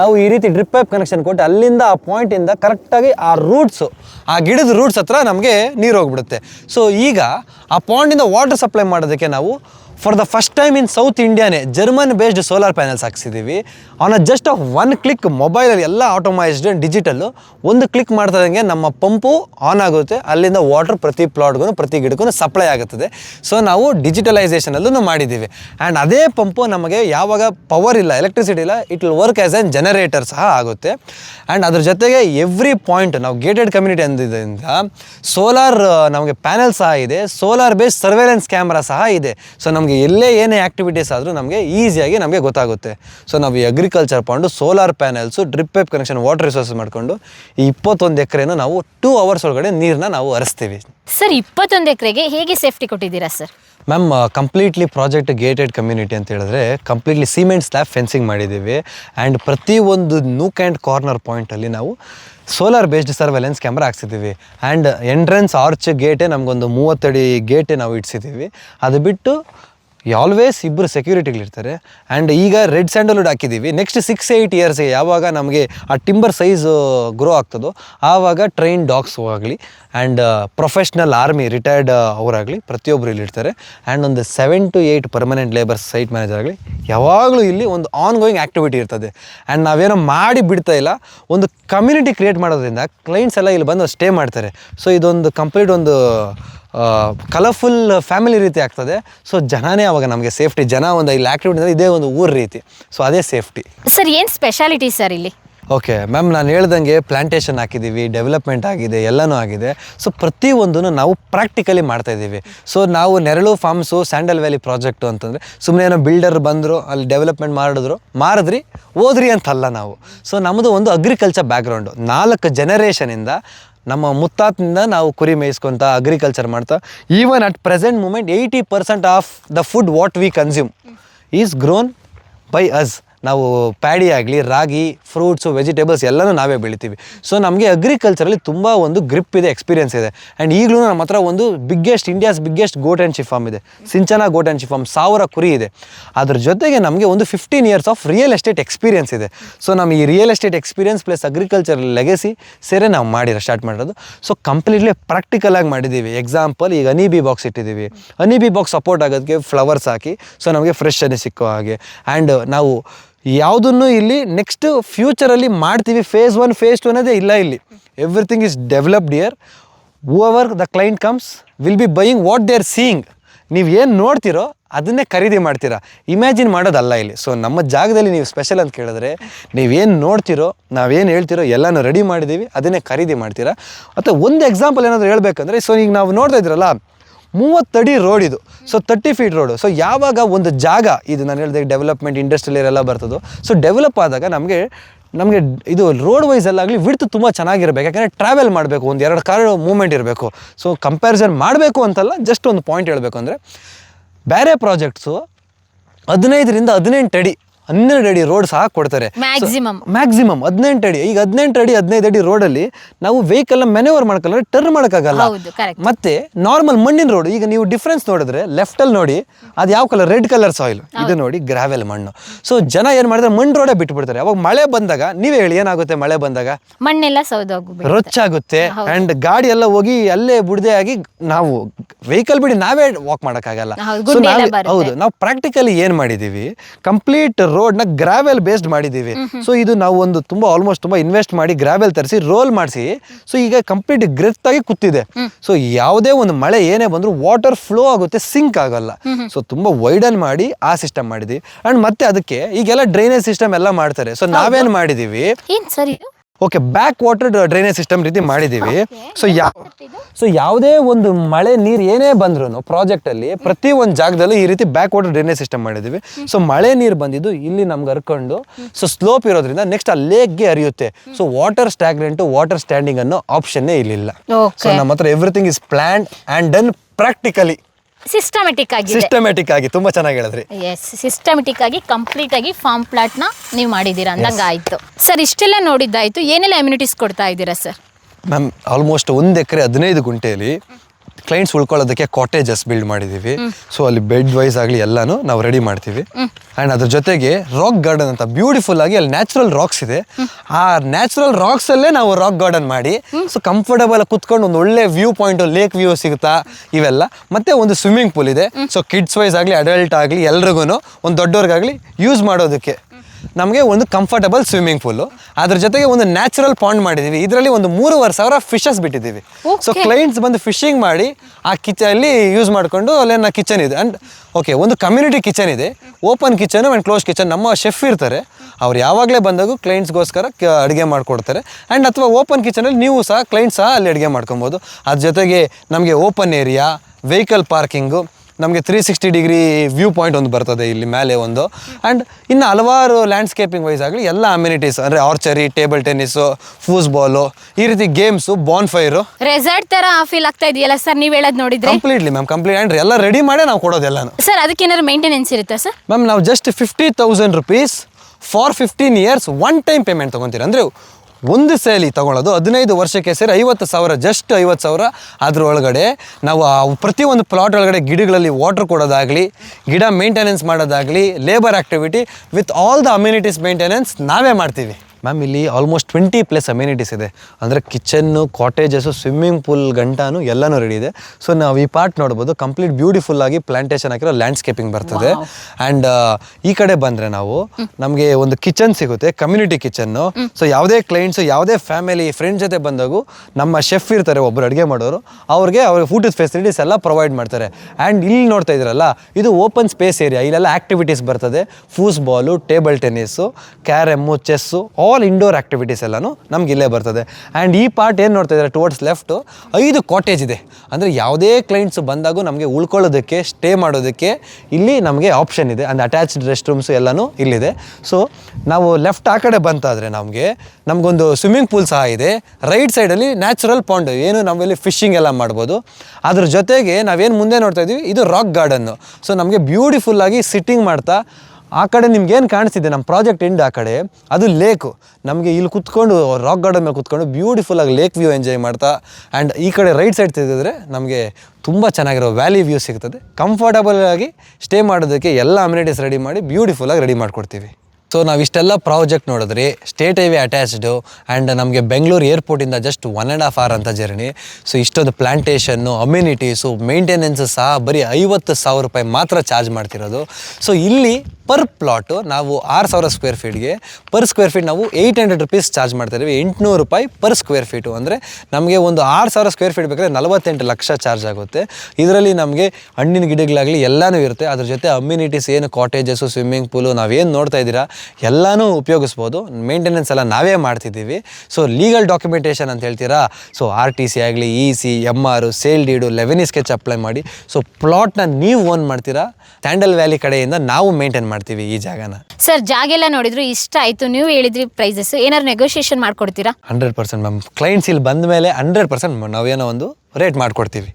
S2: ನಾವು ಈ ರೀತಿ ಡ್ರಿಪ್ ಪೈಪ್ ಕನೆಕ್ಷನ್ ಕೊಟ್ಟು ಅಲ್ಲಿಂದ ಆ ಪಾಯಿಂಟಿಂದ ಕರೆಕ್ಟಾಗಿ ಆ ರೂಟ್ಸು ಆ ಗಿಡದ ರೂಟ್ಸ್ ಹತ್ರ ನಮಗೆ ನೀರು ಹೋಗ್ಬಿಡುತ್ತೆ. ಸೊ ಈಗ ಆ ಪಾಯಿಂಟಿಂದ ವಾಟರ್ ಸಪ್ಲೈ ಮಾಡೋದಕ್ಕೆ ನಾವು for the first time in south ಇಂಡಿಯಾನೇ German based solar panels ಹಾಕ್ಸಿದ್ದೀವಿ on just off one click ಮೊಬೈಲಲ್ಲಿ ಎಲ್ಲ ಆಟೋಮೈಸ್ಡ್ ಡಿಜಿಟಲ್ಲು ಒಂದು ಕ್ಲಿಕ್ ಮಾಡ್ತದಂಗೆ ನಮ್ಮ ಪಂಪು ಆನ್ ಆಗುತ್ತೆ. ಅಲ್ಲಿಂದ ವಾಟರ್ ಪ್ರತಿ ಪ್ಲಾಟ್ಗೂ ಪ್ರತಿ ಗಿಡಕ್ಕೂ ಸಪ್ಲೈ ಆಗುತ್ತದೆ. ಸೊ ನಾವು ಡಿಜಿಟಲೈಸೇಷನಲ್ಲೂ ಮಾಡಿದ್ದೀವಿ ಆ್ಯಂಡ್ ಅದೇ ಪಂಪು ನಮಗೆ ಯಾವಾಗ ಪವರ್ ಇಲ್ಲ ಎಲೆಕ್ಟ್ರಿಸಿಟಿ ಇಲ್ಲ it will work as an generator ಸಹ ಆಗುತ್ತೆ. ಆ್ಯಂಡ್ ಅದ್ರ ಜೊತೆಗೆ ಎವ್ರಿ ಪಾಯಿಂಟ್ ನಾವು ಗೇಟೆಡ್ ಕಮ್ಯುನಿಟಿ ಅಂದಿದ್ದರಿಂದ ಸೋಲಾರ್ ನಮಗೆ ಪ್ಯಾನೆಲ್ ಸಹ ಇದೆ. ಸೋಲಾರ್ ಬೇಸ್ಡ್ ಸರ್ವೇಲೆನ್ಸ್ ಕ್ಯಾಮ್ರಾ ಸಹ ಇದೆ. ಸೊ ನಮಗೆ ಎಲ್ಲೇ ಏನೇ ಆ್ಯಕ್ಟಿವಿಟೀಸ್ ಆದರೂ ನಮಗೆ ಈಸಿಯಾಗಿ ನಮಗೆ ಗೊತ್ತಾಗುತ್ತೆ. ಸೊ ನಾವು ಈ agriculture pond solar panels drip pipe connection water resource ಮಾಡಿಕೊಂಡು ಈ ಇಪ್ಪತ್ತೊಂದು ಎಕರೆಯನ್ನು ನಾವು ಟೂ ಅವರ್ಸ್ ಒಳಗಡೆ ನೀರನ್ನ ನಾವು ಹರಿಸ್ತೀವಿ.
S1: ಸರ್ ಇಪ್ಪತ್ತೊಂದು ಎಕರೆಗೆ ಹೇಗೆ ಸೇಫ್ಟಿ ಕೊಟ್ಟಿದ್ದೀರಾ sir?
S2: Ma'am completely project gated community ಅಂತ ಹೇಳಿದ್ರೆ ಕಂಪ್ಲೀಟ್ಲಿ ಸಿಮೆಂಟ್ ಸ್ಲ್ಯಾಬ್ ಫೆನ್ಸಿಂಗ್ ಮಾಡಿದ್ದೀವಿ. ಆ್ಯಂಡ್ ಪ್ರತಿಯೊಂದು ನೂಕ್ ಆ್ಯಂಡ್ ಕಾರ್ನರ್ ಪಾಯಿಂಟಲ್ಲಿ ನಾವು ಸೋಲಾರ್ ಬೇಸ್ಡ್ ಸರ್ವೆಲೆನ್ಸ್ ಕ್ಯಾಮ್ರಾ ಹಾಕ್ಸಿದ್ದೀವಿ. ಆ್ಯಂಡ್ ಎಂಟ್ರೆನ್ಸ್ ಆರ್ಚ್ ಗೇಟೇ ನಮಗೊಂದು ಮೂವತ್ತಡಿ ಗೇಟೇ ನಾವು ಇಟ್ಸಿದ್ದೀವಿ ಅದು ಬಿಟ್ಟು ಆಲ್ವೇಸ್ ಇಬ್ಬರು ಸೆಕ್ಯೂರಿಟಿಗಳಿರ್ತಾರೆ ಆ್ಯಂಡ್ ಈಗ ರೆಡ್ ಸ್ಯಾಂಡಲ್ವುಡ್ ಹಾಕಿದ್ದೀವಿ. ನೆಕ್ಸ್ಟ್ ಸಿಕ್ಸ್ ಏಯ್ಟ್ ಇಯರ್ಸ್ಗೆ ಯಾವಾಗ ನಮಗೆ ಆ ಟಿಂಬರ್ ಸೈಜ್ ಗ್ರೋ ಆಗ್ತದೋ, ಆವಾಗ ಟ್ರೈನ್ ಡಾಗ್ಸ್ ಆಗಲಿ ಆ್ಯಂಡ್ ಪ್ರೊಫೆಷ್ನಲ್ ಆರ್ಮಿ ರಿಟೈರ್ಡ್ ಅವರಾಗಲಿ ಪ್ರತಿಯೊಬ್ಬರು ಇಲ್ಲಿ ಇರ್ತಾರೆ. ಆ್ಯಂಡ್ ಒಂದು seven to eight permanent labour site manager ಆಗಲಿ ಯಾವಾಗಲೂ ಇಲ್ಲಿ ಒಂದು ಆನ್ ಗೋಯಿಂಗ್ ಆ್ಯಕ್ಟಿವಿಟಿ ಇರ್ತದೆ. ಆ್ಯಂಡ್ ನಾವೇನೋ ಮಾಡಿ ಬಿಡ್ತಾ ಇಲ್ಲ. ಒಂದು ಕಮ್ಯುನಿಟಿ ಕ್ರಿಯೇಟ್ ಮಾಡೋದ್ರಿಂದ ಕ್ಲೈಂಟ್ಸ್ ಎಲ್ಲ ಇಲ್ಲಿ ಬಂದು ಸ್ಟೇ ಮಾಡ್ತಾರೆ. ಸೊ ಇದೊಂದು ಕಂಪ್ಲೀಟ್ ಒಂದು ಕಲರ್ಫುಲ್ ಫ್ಯಾಮಿಲಿ ರೀತಿ ಆಗ್ತದೆ. ಸೊ ಜನನೇ ಅವಾಗ ನಮಗೆ ಸೇಫ್ಟಿ ಜನ ಒಂದು ಇಲ್ಲಿ ಆ್ಯಕ್ಟಿವಿಟಿ ಅಂದರೆ ಇದೇ ಒಂದು ಊರ್ ರೀತಿ. ಸೊ ಅದೇ ಸೇಫ್ಟಿ
S1: ಸರ್ ಏನು ಸ್ಪೆಷಾಲಿಟಿ ಸರ್ ಇಲ್ಲಿ?
S2: ಓಕೆ ಮ್ಯಾಮ್ ನಾನು ಹೇಳ್ದಂಗೆ ಪ್ಲ್ಯಾಂಟೇಷನ್ ಹಾಕಿದ್ದೀವಿ ಡೆವಲಪ್ಮೆಂಟ್ ಆಗಿದೆ ಎಲ್ಲನೂ ಆಗಿದೆ. ಸೊ ಪ್ರತಿಯೊಂದನ್ನು ನಾವು ಪ್ರಾಕ್ಟಿಕಲಿ ಮಾಡ್ತಾ ಇದ್ದೀವಿ ಸೊ ನಾವು ನೆರಳು ಫಾರ್ಮ್ಸು ಸ್ಯಾಂಡಲ್ ವ್ಯಾಲಿ ಪ್ರಾಜೆಕ್ಟು ಅಂತಂದರೆ ಸುಮ್ಮನೆ ಏನೋ ಬಿಲ್ಡರ್ ಬಂದರು ಅಲ್ಲಿ ಡೆವಲಪ್ಮೆಂಟ್ ಮಾಡಿದ್ರು ಮಾರಿದ್ರಿ ಓದ್ರಿ ಅಂತಲ್ಲ ನಾವು. ಸೊ ನಮ್ಮದು ಒಂದು ಅಗ್ರಿಕಲ್ಚರ್ ಬ್ಯಾಕ್ಗ್ರೌಂಡು ನಾಲ್ಕು ಜನರೇಷನಿಂದ ನಮ್ಮ ಮುತ್ತಾತನಿಂದ ನಾವು ಕುರಿ ಮೇಯಿಸ್ಕೊಂತ ಅಗ್ರಿಕಲ್ಚರ್ ಮಾಡ್ತಾ even at present moment eighty percent of the food what we consume is grown by us ನಾವು ಪ್ಯಾಡಿ ಆಗಲಿ, ರಾಗಿ ಫ್ರೂಟ್ಸು ವೆಜಿಟೇಬಲ್ಸ್ ಎಲ್ಲನೂ ನಾವೇ ಬೆಳಿತೀವಿ. ಸೊ ನಮಗೆ ಅಗ್ರಿಕಲ್ಚರಲ್ಲಿ ತುಂಬ ಒಂದು ಗ್ರಿಪ್ ಇದೆ ಎಕ್ಸ್ಪೀರಿಯನ್ಸ್ ಇದೆ. ಆ್ಯಂಡ್ ಈಗಲೂ ನಮ್ಮ ಹತ್ರ ಒಂದು biggest India's biggest goat and farm ಇದೆ. ಸಿಂಚನ ಗೋಟ್ ಆ್ಯಂಡ್ ಫಾರ್ಮ್ ಸಾವಿರ ಕುರಿ ಇದೆ. ಅದ್ರ ಜೊತೆಗೆ ನಮಗೆ ಒಂದು fifteen years of real estate experience ಇದೆ. ಸೊ ನಮ್ಮ ಈ real estate experience plus agriculture legacy ಸೇರೆ ನಾವು ಮಾಡಿರೋ ಸ್ಟಾರ್ಟ್ ಮಾಡಿರೋದು. ಸೊ ಕಂಪ್ಲೀಟ್ಲಿ ಪ್ರಾಕ್ಟಿಕಲ್ ಆಗಿ ಮಾಡಿದ್ದೀವಿ. ಎಕ್ಸಾಂಪಲ್ ಈಗ ಅನಿಬಿ ಬಾಕ್ಸ್ ಇಟ್ಟಿದ್ದೀವಿ. ಅನಿಬಿ ಬಾಕ್ಸ್ ಸಪೋರ್ಟ್ ಆಗೋದಕ್ಕೆ ಫ್ಲವರ್ಸ್ ಹಾಕಿ ಸೊ ನಮಗೆ ಫ್ರೆಶ್ ಅನಿಸಿಕ್ಕೋ ಹಾಗೆ. ಆ್ಯಂಡ್ ನಾವು ಯಾವುದನ್ನು ಇಲ್ಲಿ ನೆಕ್ಸ್ಟ್ ಫ್ಯೂಚರಲ್ಲಿ ಮಾಡ್ತೀವಿ. ಫೇಸ್ ಒನ್ ಫೇಸ್ ಟು ಅನ್ನೋದೇ ಇಲ್ಲ ಇಲ್ಲಿ. Everything is developed here over the client comes will be buying what they are seeing ನೀವು ಏನು ನೋಡ್ತೀರೋ ಅದನ್ನೇ ಖರೀದಿ ಮಾಡ್ತೀರಾ. ಇಮ್ಯಾಜಿನ್ ಮಾಡೋದಲ್ಲ ಇಲ್ಲಿ. ಸೊ ನಮ್ಮ ಜಾಗದಲ್ಲಿ ನೀವು ಸ್ಪೆಷಲ್ ಅಂತ ಕೇಳಿದ್ರೆ ನೀವೇನು ನೋಡ್ತಿರೋ ನಾವೇನು ಹೇಳ್ತಿರೋ ಎಲ್ಲನೂ ರೆಡಿ ಮಾಡಿದ್ದೀವಿ, ಅದನ್ನೇ ಖರೀದಿ ಮಾಡ್ತೀರಾ. ಮತ್ತು ಒಂದು ಎಕ್ಸಾಂಪಲ್ ಏನಾದರೂ ಹೇಳಬೇಕಂದ್ರೆ ಸೊ ಈಗ ನಾವು ನೋಡ್ತಾ ಇದ್ರಲ್ಲ ಮೂವತ್ತಡಿ ರೋಡ್ ಇದು. So thirty feet road so ಯಾವಾಗ ಒಂದು ಜಾಗ, ಇದು ನಾನು ಹೇಳಿದೆ ಡೆವಲಪ್ಮೆಂಟ್ ಇಂಡಸ್ಟ್ರಿಯಲ್ ಎಲ್ಲ ಬರ್ತದೋ ಸೊ ಡೆವಲಪ್ ಆದಾಗ ನಮಗೆ ನಮಗೆ ಇದು ರೋಡ್ ವೈಸ್ ಆಗಲಿ ವಿಡ್ತ್ ತುಂಬ ಚೆನ್ನಾಗಿರಬೇಕು. ಯಾಕಂದರೆ ಟ್ರಾವೆಲ್ ಮಾಡಬೇಕು, ಒಂದು ಎರಡು ಕಾರ್ ಮೂವ್ಮೆಂಟ್ ಇರಬೇಕು. ಸೊ ಕಂಪ್ಯಾರಿಸನ್ ಮಾಡಬೇಕು ಅಂತಲ್ಲ ಜಸ್ಟ್ ಒಂದು ಪಾಯಿಂಟ್ ಹೇಳಬೇಕು ಅಂದರೆ, ಬೇರೆ ಪ್ರಾಜೆಕ್ಟ್ಸು ಹದಿನೈದರಿಂದ ಹದಿನೆಂಟು ಅಡಿ ಹನ್ನೆರಡು ಅಡಿ ರೋಡ್ ಸಹ ಕೊಡ್ತಾರೆ.
S1: ಮ್ಯಾಕ್ಸಿಮಮ್
S2: ಮ್ಯಾಕ್ಸಿಮಮ್ ಹದಿನೆಂಟು ಅಡಿ. ಈಗ ಹದಿನೆಂಟು ಅಡಿ ಹದಿನೈದು ಅಡಿ ರೋಡಲ್ಲಿ ನಾವು ವೆಹಿಕಲ್ ಮೆನೆವರ್ ಮಾಡ್ಕೊಂಡ್ರೆ ಟರ್ನ್ ಮಾಡೋಕ್ಕಾಗಲ್ಲ. ಮತ್ತೆ ನಾರ್ಮಲ್ ಮಣ್ಣಿನ ರೋಡ್ ಈಗ ನೀವು ಡಿಫ್ರೆನ್ಸ್ ನೋಡಿದ್ರೆ ಲೆಫ್ಟ್ ಅಲ್ಲಿ ನೋಡಿ ಅದು ಯಾವ ಕಲರ್ ರೆಡ್ ಕಲರ್ ಸಾಯಿಲ್ ಇದು ನೋಡಿ ಗ್ರಾವೆಲ್ ಮಣ್ಣು. ಸೊ ಜನ ಏನ್ ಮಾಡಿದ್ರೆ ಮಣ್ಣು ರೋಡೇ ಬಿಟ್ಬಿಡ್ತಾರೆ. ಅವಾಗ ಮಳೆ ಬಂದಾಗ ನೀವೇ ಹೇಳಿ ಏನಾಗುತ್ತೆ ಮಳೆ ಬಂದಾಗ?
S1: ಮಣ್ಣೆಲ್ಲ
S2: ರೊಚ್ಚಾಗುತ್ತೆ. ಅಂಡ್ ಗಾಡಿ ಎಲ್ಲ ಹೋಗಿ ಅಲ್ಲೇ ಬಿಡದೆ ಆಗಿ ನಾವು ವೆಹಿಕಲ್ ಬಿಡಿ ನಾವೇ ವಾಕ್ ಮಾಡೋಕ್ಕಾಗಲ್ಲ. ನಾವೇ-. ಹೌದು ನಾವು ಪ್ರಾಕ್ಟಿಕಲಿ ಏನ್ ಮಾಡಿದೀವಿ ಕಂಪ್ಲೀಟ್ ರೋಡ್ನ ಗ್ರಾವೆಲ್ ಬೇಸ್ಡ್ ಮಾಡಿದೀವಿ ಸೊ ಇದು ನಾವು ಒಂದು ತುಂಬಾ ಆಲ್ಮೋಸ್ಟ್ ತುಂಬಾ ಇನ್ವೆಸ್ಟ್ ಮಾಡಿ ಗ್ರಾವೆಲ್ ತರಿಸಿ ರೋಲ್ ಮಾಡಿಸಿ ಸೊ ಈಗ ಕಂಪ್ಲೀಟ್ ಗ್ರೆತ್ ಆಗಿ ಕೂತಿದೆ. ಸೊ ಯಾವುದೇ ಒಂದು ಮಳೆ ಏನೇ ಬಂದ್ರು ವಾಟರ್ ಫ್ಲೋ ಆಗುತ್ತೆ ಸಿಂಕ್ ಆಗಲ್ಲ. ಸೊ ತುಂಬಾ ವೈಡನ್ ಮಾಡಿ ಆ ಸಿಸ್ಟಮ್ ಮಾಡಿದ್ವಿ ಅಂಡ್ ಮತ್ತೆ ಅದಕ್ಕೆ ಈಗೆಲ್ಲ ಡ್ರೈನೇಜ್ ಸಿಸ್ಟಮ್ ಎಲ್ಲ ಮಾಡ್ತಾರೆ. ಸೊ ನಾವೇನ್ ಮಾಡಿದೀವಿ
S1: sir
S2: okay back water drainage system ರೀತಿ ಮಾಡಿದ್ದೀವಿ. ಸೊ ಯಾವ ಸೊ ಯಾವುದೇ ಒಂದು ಮಳೆ ನೀರು ಏನೇ ಬಂದ್ರು ಪ್ರಾಜೆಕ್ಟ್ ಅಲ್ಲಿ ಪ್ರತಿ ಒಂದು ಜಾಗದಲ್ಲೂ ಈ ರೀತಿ ಬ್ಯಾಕ್ ವಾಟರ್ ಡ್ರೈನೇಜ್ ಸಿಸ್ಟಮ್ ಮಾಡಿದ್ದೀವಿ ಸೊ ಮಳೆ ನೀರು ಬಂದಿದ್ದು ಇಲ್ಲಿ ನಮ್ಗೆ ಹರ್ಕೊಂಡು. ಸೊ ಸ್ಲೋಪ್ ಇರೋದ್ರಿಂದ ನೆಕ್ಸ್ಟ್ ಆ ಲೇಕ್ಗೆ ಹರಿಯುತ್ತೆ. So water stagnant water standing ಅನ್ನೋ ಆಪ್ಷನ್ನೇ ಇಲ್ಲಿಲ್ಲ. ಸೊ ನಮ್ಮ ಹತ್ರ everything is plan and done practically
S1: systematic ಆಗಿ
S2: ಸಿಸ್ಟಮೆಟಿಕ್ ಆಗಿ ತುಂಬಾ ಚೆನ್ನಾಗಿ ಹೇಳಿದ್ರಿ.
S1: ಎಸ್ ಸಿಸ್ಟಮೆಟಿಕ್ ಆಗಿ ಕಂಪ್ಲೀಟ್ ಆಗಿ ಫಾರ್ಮ್ ಪ್ಲಾಟ್ನ ನೀವು ಮಾಡಿದ್ದೀರಾ ಅಂದಂಗ ಆಯ್ತು. ಸರ್ ಇಷ್ಟೆಲ್ಲ ನೋಡಿದ್ದಾಯ್ತು. ಏನೆಲ್ಲ ಅಮ್ಯುನಿಟೀಸ್ ಕೊಡ್ತಾ ಇದ್ದೀರಾ ಸರ್
S2: ಮ್ಯಾಮ್ ಆಲ್ಮೋಸ್ಟ್ ಒಂದು ಎಕರೆ ಹದಿನೈದು ಗುಂಟೆಯಲ್ಲಿ ಕ್ಲೈಂಟ್ಸ್ ಉಳ್ಕೊಳ್ಳೋದಕ್ಕೆ ಕಾಟೇಜಸ್ ಬಿಲ್ಡ್ ಮಾಡಿದ್ದೀವಿ ಸೊ ಅಲ್ಲಿ ಬೆಡ್ ವೈಸ್ ಆಗಲಿ ಎಲ್ಲಾನು ನಾವು ರೆಡಿ ಮಾಡ್ತೀವಿ. ಆ್ಯಂಡ್ ಅದ್ರ ಜೊತೆಗೆ ರಾಕ್ ಗಾರ್ಡನ್ ಅಂತ ಬ್ಯೂಟಿಫುಲ್ ಆಗಿ ಅಲ್ಲಿ ನ್ಯಾಚುರಲ್ ರಾಕ್ಸ್ ಇದೆ. ಆ ನ್ಯಾಚುರಲ್ ರಾಕ್ಸ್ ಅಲ್ಲೇ ನಾವು ರಾಕ್ ಗಾರ್ಡನ್ ಮಾಡಿ. ಸೊ ಕಂಫರ್ಟಬಲ್ ಕುತ್ಕೊಂಡು ಒಂದು ಒಳ್ಳೆ ವ್ಯೂ ಪಾಯಿಂಟ್ ಲೇಕ್ ವ್ಯೂ ಸಿಗುತ್ತಾ? ಇವೆಲ್ಲ. ಮತ್ತೆ ಒಂದು ಸ್ವಿಮ್ಮಿಂಗ್ ಪೂಲ್ ಇದೆ. ಸೊ ಕಿಡ್ಸ್ ವೈಸ್ ಆಗಲಿ ಅಡಲ್ಟ್ ಆಗಲಿ ಎಲ್ರಿಗೂ ಒಂದು ದೊಡ್ಡವ್ರಿಗಾಗಲಿ ಯೂಸ್ ಮಾಡೋದಕ್ಕೆ. ನಮಗೆ ಒಂದು ಕಂಫರ್ಟಬಲ್ ಸ್ವಿಮ್ಮಿಂಗ್ ಪೂಲು ಅದ್ರ ಜೊತೆಗೆ ಒಂದು ನ್ಯಾಚುರಲ್ ಪಾಂಡ್ ಮಾಡಿದ್ದೀವಿ ಇದರಲ್ಲಿ ಒಂದು ಮೂರುವರೆ ಸಾವಿರ ಫಿಶಸ್ ಬಿಟ್ಟಿದ್ದೀವಿ ಸೊ ಕ್ಲೈಂಟ್ಸ್ ಬಂದು ಫಿಶಿಂಗ್ ಮಾಡಿ ಆ ಕಿಚನ್ ಅಲ್ಲಿ ಯೂಸ್ ಮಾಡಿಕೊಂಡು ಅಲ್ಲೇನ ಕಿಚನ್ ಇದೆ. ಅಂಡ್ ಓಕೆ ಒಂದು ಕಮ್ಯುನಿಟಿ ಕಿಚನ್ ಇದೆ. Open kitchen and close kitchen ನಮ್ಮ ಶೆಫ್ ಇರ್ತಾರೆ. ಅವ್ರು ಯಾವಾಗಲೇ ಬಂದಾಗೂ ಕ್ಲೈಂಟ್ಸ್ಗೋಸ್ಕರ ಅಡುಗೆ ಮಾಡಿಕೊಡ್ತಾರೆ. ಆ್ಯಂಡ್ ಅಥವಾ ಓಪನ್ ಕಿಚನಲ್ಲಿ ನೀವು ಸಹ ಕ್ಲೈಂಟ್ ಸಹ ಅಲ್ಲಿ ಅಡುಗೆ ಮಾಡ್ಕೊಬೋದು. ಅದ್ರ ಜೊತೆಗೆ ನಮಗೆ ಓಪನ್ ಏರಿಯಾ ವೆಹಿಕಲ್ ಪಾರ್ಕಿಂಗು ನಮಗೆ three sixty degree view point ಒಂದು ಬರ್ತದೆ ಇಲ್ಲಿ ಮೇಲೆ ಒಂದು. ಆ್ಯಂಡ್ ಇನ್ನು ಹಲವಾರು ಲ್ಯಾಂಡ್ಸ್ಕೇಪಿಂಗ್ ವೈಸ್ ಆಗಲಿ ಎಲ್ಲ ಅಮ್ಯುನಿಟೀಸ್ ಅಂದರೆ ಆರ್ಚರಿ ಟೇಬಲ್ ಟೆನ್ನಿಸು ಫೂಸ್ಬಾಲು ಈ ರೀತಿ ಗೇಮ್ಸು ಬಾನ್ ಫೈರು
S1: ರೆಸಾರ್ಟ್ ತರ ಫೀಲ್ ಆಗ್ತಾ ಇದೆಯಲ್ಲ ಸರ್ ನೀವು ಹೇಳೋದು ನೋಡಿದ್ರೆ?
S2: ಕಂಪ್ಲೀಟ್ಲಿ ಮ್ಯಾಮ್ ಕಂಪ್ಲೀಟ್ ಆ್ಯಂಡ್ ಎಲ್ಲ ರೆಡಿ ಮಾಡೇ ನಾವು ಕೊಡೋದೆಲ್ಲನು
S1: ಸರ್ ಅದಕ್ಕೇನಾದ್ರು ಮೇಂಟೆನೆನ್ಸ್ ಇರುತ್ತಾ ಸರ್
S2: ಮ್ಯಾಮ್ ನಾವು just fifty thousand rupees for fifteen years one time payment ತೊಗೊತೀರಿ. ಅಂದರೆ ಒಂದು ಸೇಲಿ ತಗೊಳ್ಳೋದು, ಹದಿನೈದು ವರ್ಷಕ್ಕೆ ಸೇರಿ ಐವತ್ತು ಸಾವಿರ ಜಸ್ಟ್ ಐವತ್ತು ಸಾವಿರ. ಅದ್ರ ಒಳಗಡೆ ನಾವು ಪ್ರತಿಯೊಂದು ಪ್ಲಾಟ್ ಒಳಗಡೆ ಗಿಡಗಳಲ್ಲಿ ವಾಟರ್ ಕೊಡೋದಾಗಲಿ, ಗಿಡ ಮೇಂಟೆನೆನ್ಸ್ ಮಾಡೋದಾಗಲಿ labour activity with all the amenities maintenance ನಾವೇ ಮಾಡ್ತೀವಿ. ಮ್ಯಾಮ್ ಇಲ್ಲಿ ಆಲ್ಮೋಸ್ಟ್ ಟ್ವೆಂಟಿ ಪ್ಲಸ್ ಅಮ್ಯುನಿಟೀಸ್ ಇದೆ. ಅಂದರೆ ಕಿಚನ್ನು ಕಾಟೇಜಸ್ಸು ಸ್ವಿಮ್ಮಿಂಗ್ ಪೂಲ್ ಗಂಟಾನು ಎಲ್ಲನೂ ರೆಡಿ ಇದೆ. ಸೊ ನಾವು ಈ ಪಾರ್ಟ್ ನೋಡ್ಬೋದು. ಕಂಪ್ಲೀಟ್ ಬ್ಯೂಟಿಫುಲ್ ಆಗಿ ಪ್ಲಾಂಟೇಶನ್ ಹಾಕಿರೋ ಲ್ಯಾಂಡ್ಸ್ಕೇಪಿಂಗ್ ಬರ್ತದೆ. ಆ್ಯಂಡ್ ಈ ಕಡೆ ಬಂದರೆ ನಾವು ನಮಗೆ ಒಂದು ಕಿಚನ್ ಸಿಗುತ್ತೆ ಕಮ್ಯುನಿಟಿ ಕಿಚನ್ನು ಸೊ ಯಾವುದೇ ಕ್ಲೈಂಟ್ಸು ಯಾವುದೇ ಫ್ಯಾಮಿಲಿ ಫ್ರೆಂಡ್ ಜೊತೆ ಬಂದಾಗೂ ನಮ್ಮ ಶೆಫ್ ಇರ್ತಾರೆ ಒಬ್ಬರು ಅಡುಗೆ ಮಾಡೋರು. ಅವ್ರಿಗೆ ಅವ್ರಿಗೆ ಫುಡ್ ಫೆಸಿಲಿಟೀಸ್ ಎಲ್ಲ ಪ್ರೊವೈಡ್ ಮಾಡ್ತಾರೆ. ಆ್ಯಂಡ್ ಇಲ್ಲಿ ನೋಡ್ತಾ ಇದ್ರಲ್ಲ ಇದು ಓಪನ್ ಸ್ಪೇಸ್ ಏರಿಯಾ ಇಲ್ಲೆಲ್ಲ ಆ್ಯಕ್ಟಿವಿಟೀಸ್ ಬರ್ತದೆ. Foosball table tennis carrom chess all indoor activities ಎಲ್ಲನೂ ನಮ್ಗೆ ಇಲ್ಲೇ ಬರ್ತದೆ. ಆ್ಯಂಡ್ ಈ ಪಾರ್ಟ್ ಏನು ನೋಡ್ತಾ ಇದ್ದಾರೆ ಟುವರ್ಡ್ಸ್ ಲೆಫ್ಟು ಐದು ಕಾಟೇಜ್ ಇದೆ. ಅಂದರೆ ಯಾವುದೇ ಕ್ಲೈಂಟ್ಸ್ ಬಂದಾಗೂ ನಮಗೆ ಉಳ್ಕೊಳ್ಳೋದಕ್ಕೆ ಸ್ಟೇ ಮಾಡೋದಕ್ಕೆ ಇಲ್ಲಿ ನಮಗೆ ಆಪ್ಷನ್ ಇದೆ. ಅಂದರೆ ಅಟ್ಯಾಚ್ಡ್ ರೆಸ್ಟ್ ರೂಮ್ಸ್ ಎಲ್ಲನೂ ಇಲ್ಲಿದೆ. ಸೊ ನಾವು ಲೆಫ್ಟ್ ಆ ಕಡೆ ಬಂತಾದರೆ ನಮಗೆ ನಮಗೊಂದು ಸ್ವಿಮ್ಮಿಂಗ್ ಪೂಲ್ ಸಹ ಇದೆ. ರೈಟ್ ಸೈಡಲ್ಲಿ ನ್ಯಾಚುರಲ್ ಪಾಂಡ್ ಏನು ನಾವಿಲ್ಲಿ ಫಿಶಿಂಗ್ ಎಲ್ಲ ಮಾಡ್ಬೋದು. ಅದ್ರ ಜೊತೆಗೆ ನಾವೇನು ಮುಂದೆ ನೋಡ್ತಾ ಇದ್ದೀವಿ ಇದು ರಾಕ್ ಗಾರ್ಡನ್ನು ಸೊ ನಮಗೆ ಬ್ಯೂಟಿಫುಲ್ಲಾಗಿ ಸಿಟ್ಟಿಂಗ್ ಮಾಡ್ತಾ ಆ ಕಡೆ ನಿಮ್ಗೇನು ಕಾಣಿಸ್ತಿದೆ? ನಮ್ಮ ಪ್ರಾಜೆಕ್ಟ್ ಎಂಡ್ ಆ ಕಡೆ. ಅದು ಲೇಕು ನಮಗೆ ಇಲ್ಲಿ ಕುತ್ಕೊಂಡು ರಾಕ್ ಗಾರ್ಡನ್ ಮೇಲೆ ಕುತ್ಕೊಂಡು ಬ್ಯೂಟಿಫುಲ್ ಆಗಿ ಲೇಕ್ ವ್ಯೂ ಎಂಜಾಯ್ ಮಾಡ್ತಾ ಆ್ಯಂಡ್ ಈ ಕಡೆ ರೈಟ್ ಸೈಡ್ ತೆಗೆದಿದ್ರೆ ನಮಗೆ ತುಂಬ ಚೆನ್ನಾಗಿರೋ ವ್ಯಾಲಿ ವ್ಯೂ ಸಿಗ್ತದೆ. ಕಂಫರ್ಟಬಲ್ ಆಗಿ ಸ್ಟೇ ಮಾಡೋದಕ್ಕೆ ಎಲ್ಲ ಅಮ್ಯುನಿಟೀಸ್ ರೆಡಿ ಮಾಡಿ ಬ್ಯೂಟಿಫುಲ್ ಆಗಿ ರೆಡಿ ಮಾಡಿಕೊಡ್ತೀವಿ. ಸೊ ನಾವು ಇಷ್ಟೆಲ್ಲ ಪ್ರಾಜೆಕ್ಟ್ ನೋಡಿದ್ರಿ. ಸ್ಟೇಟ್ ಹೈವೇ ಅಟ್ಯಾಚ್ಡು ಆ್ಯಂಡ್ ನಮಗೆ Bengaluru ಏರ್ಪೋರ್ಟಿಂದ just one and half hour ಅಂತ ಜರ್ನಿ ಸೊ ಇಷ್ಟೊಂದು ಪ್ಲಾಂಟೇಷನ್ನು ಅಮ್ಯುನಿಟೀಸು ಮೇಂಟೆನೆನ್ಸ್ ಸಹ ಬರೀ ಐವತ್ತು ಸಾವಿರ ರೂಪಾಯಿ ಮಾತ್ರ ಚಾರ್ಜ್ ಮಾಡ್ತಿರೋದು. ಸೊ ಇಲ್ಲಿ ಪರ್ ಪ್ಲಾಟು ನಾವು ಆರು ಸಾವಿರ ಸ್ಕ್ವೇರ್ ಫೀಟ್ಗೆ ಪರ್ ಸ್ಕ್ವೇರ್ ಫೀಟ್ ನಾವು ಏಯ್ಟ್ ಹಂಡ್ರೆಡ್ ರುಪೀಸ್ ಚಾರ್ಜ್ ಮಾಡ್ತಾ ಇದ್ದೀವಿ ಎಂಟುನೂರು ರೂಪಾಯಿ ಪರ್ ಸ್ಕ್ವೇರ್ ಫೀಟು ಅಂದರೆ ನಮಗೆ ಒಂದು ಆರು ಸಾವಿರ ಸ್ಕ್ವೇರ್ ಫೀಟ್ ಬೇಕಾದ್ರೆ ನಲವತ್ತೆಂಟು ಲಕ್ಷ ಚಾರ್ಜ್ ಆಗುತ್ತೆ. ಇದರಲ್ಲಿ ನಮಗೆ ಹಣ್ಣಿನ ಗಿಡಗಳಾಗಲಿ ಎಲ್ಲನೂ ಇರುತ್ತೆ. ಅದ್ರ ಜೊತೆ ಅಮ್ಯುನಿಟೀಸ್ ಏನು ಕಾಟೇಜಸ್ಸು ಸ್ವಿಮ್ಮಿಂಗ್ ಪೂಲು ನಾವೇನು ನೋಡ್ತಾ ಇದ್ದೀರಾ? ಎಲ್ಲನೂ ಉಪಯೋಗಿಸ್ಬೋದು. ಮೇಂಟೆನೆನ್ಸ್ ಎಲ್ಲ ನಾವೇ ಮಾಡ್ತಿದ್ದೀವಿ. ಸೊ ಲೀಗಲ್ ಡಾಕ್ಯುಮೆಂಟೇಷನ್ ಅಂತ ಹೇಳ್ತೀರಾ? ಸೊ ಆರ್ ಟಿ ಸಿ ಆಗಲಿ E C M R sale deed ಲೆವೆನಿ sketch apply ಮಾಡಿ. ಸೊ ಪ್ಲಾಟ್ನ ನೀವು ಓನ್ ಮಾಡ್ತೀರಾ? ಸ್ಯಾಂಡಲ್ ವ್ಯಾಲಿ ಕಡೆಯಿಂದ ನಾವು ಮೇಂಟೈನ್ ಮಾಡ್ತೀವಿ ಈ ಜಾಗನ.
S1: ಸರ್ ಜಾಗ ಎಲ್ಲ ನೋಡಿದ್ರು ಇಷ್ಟ ಆಯಿತು. ನೀವು ಹೇಳಿದ್ರಿ ಪ್ರೈಸಸ್ ಏನಾದ್ರು ನೆಗೋಷಿಯೇಷನ್ ಮಾಡ್ಕೊಡ್ತೀರಾ?
S2: ಹಂಡ್ರೆಡ್ ಪರ್ಸೆಂಟ್ ಮ್ಯಾಮ್ ಕ್ಲೈಂಟ್ಸ್ ಇಲ್ಲಿ ಬಂದ ಮೇಲೆ ಹಂಡ್ರೆಡ್ ಪರ್ಸೆಂಟ್ ನಾವೇನೋ ಒಂದು ರೇಟ್ ಮಾಡಿಕೊಡ್ತೀವಿ.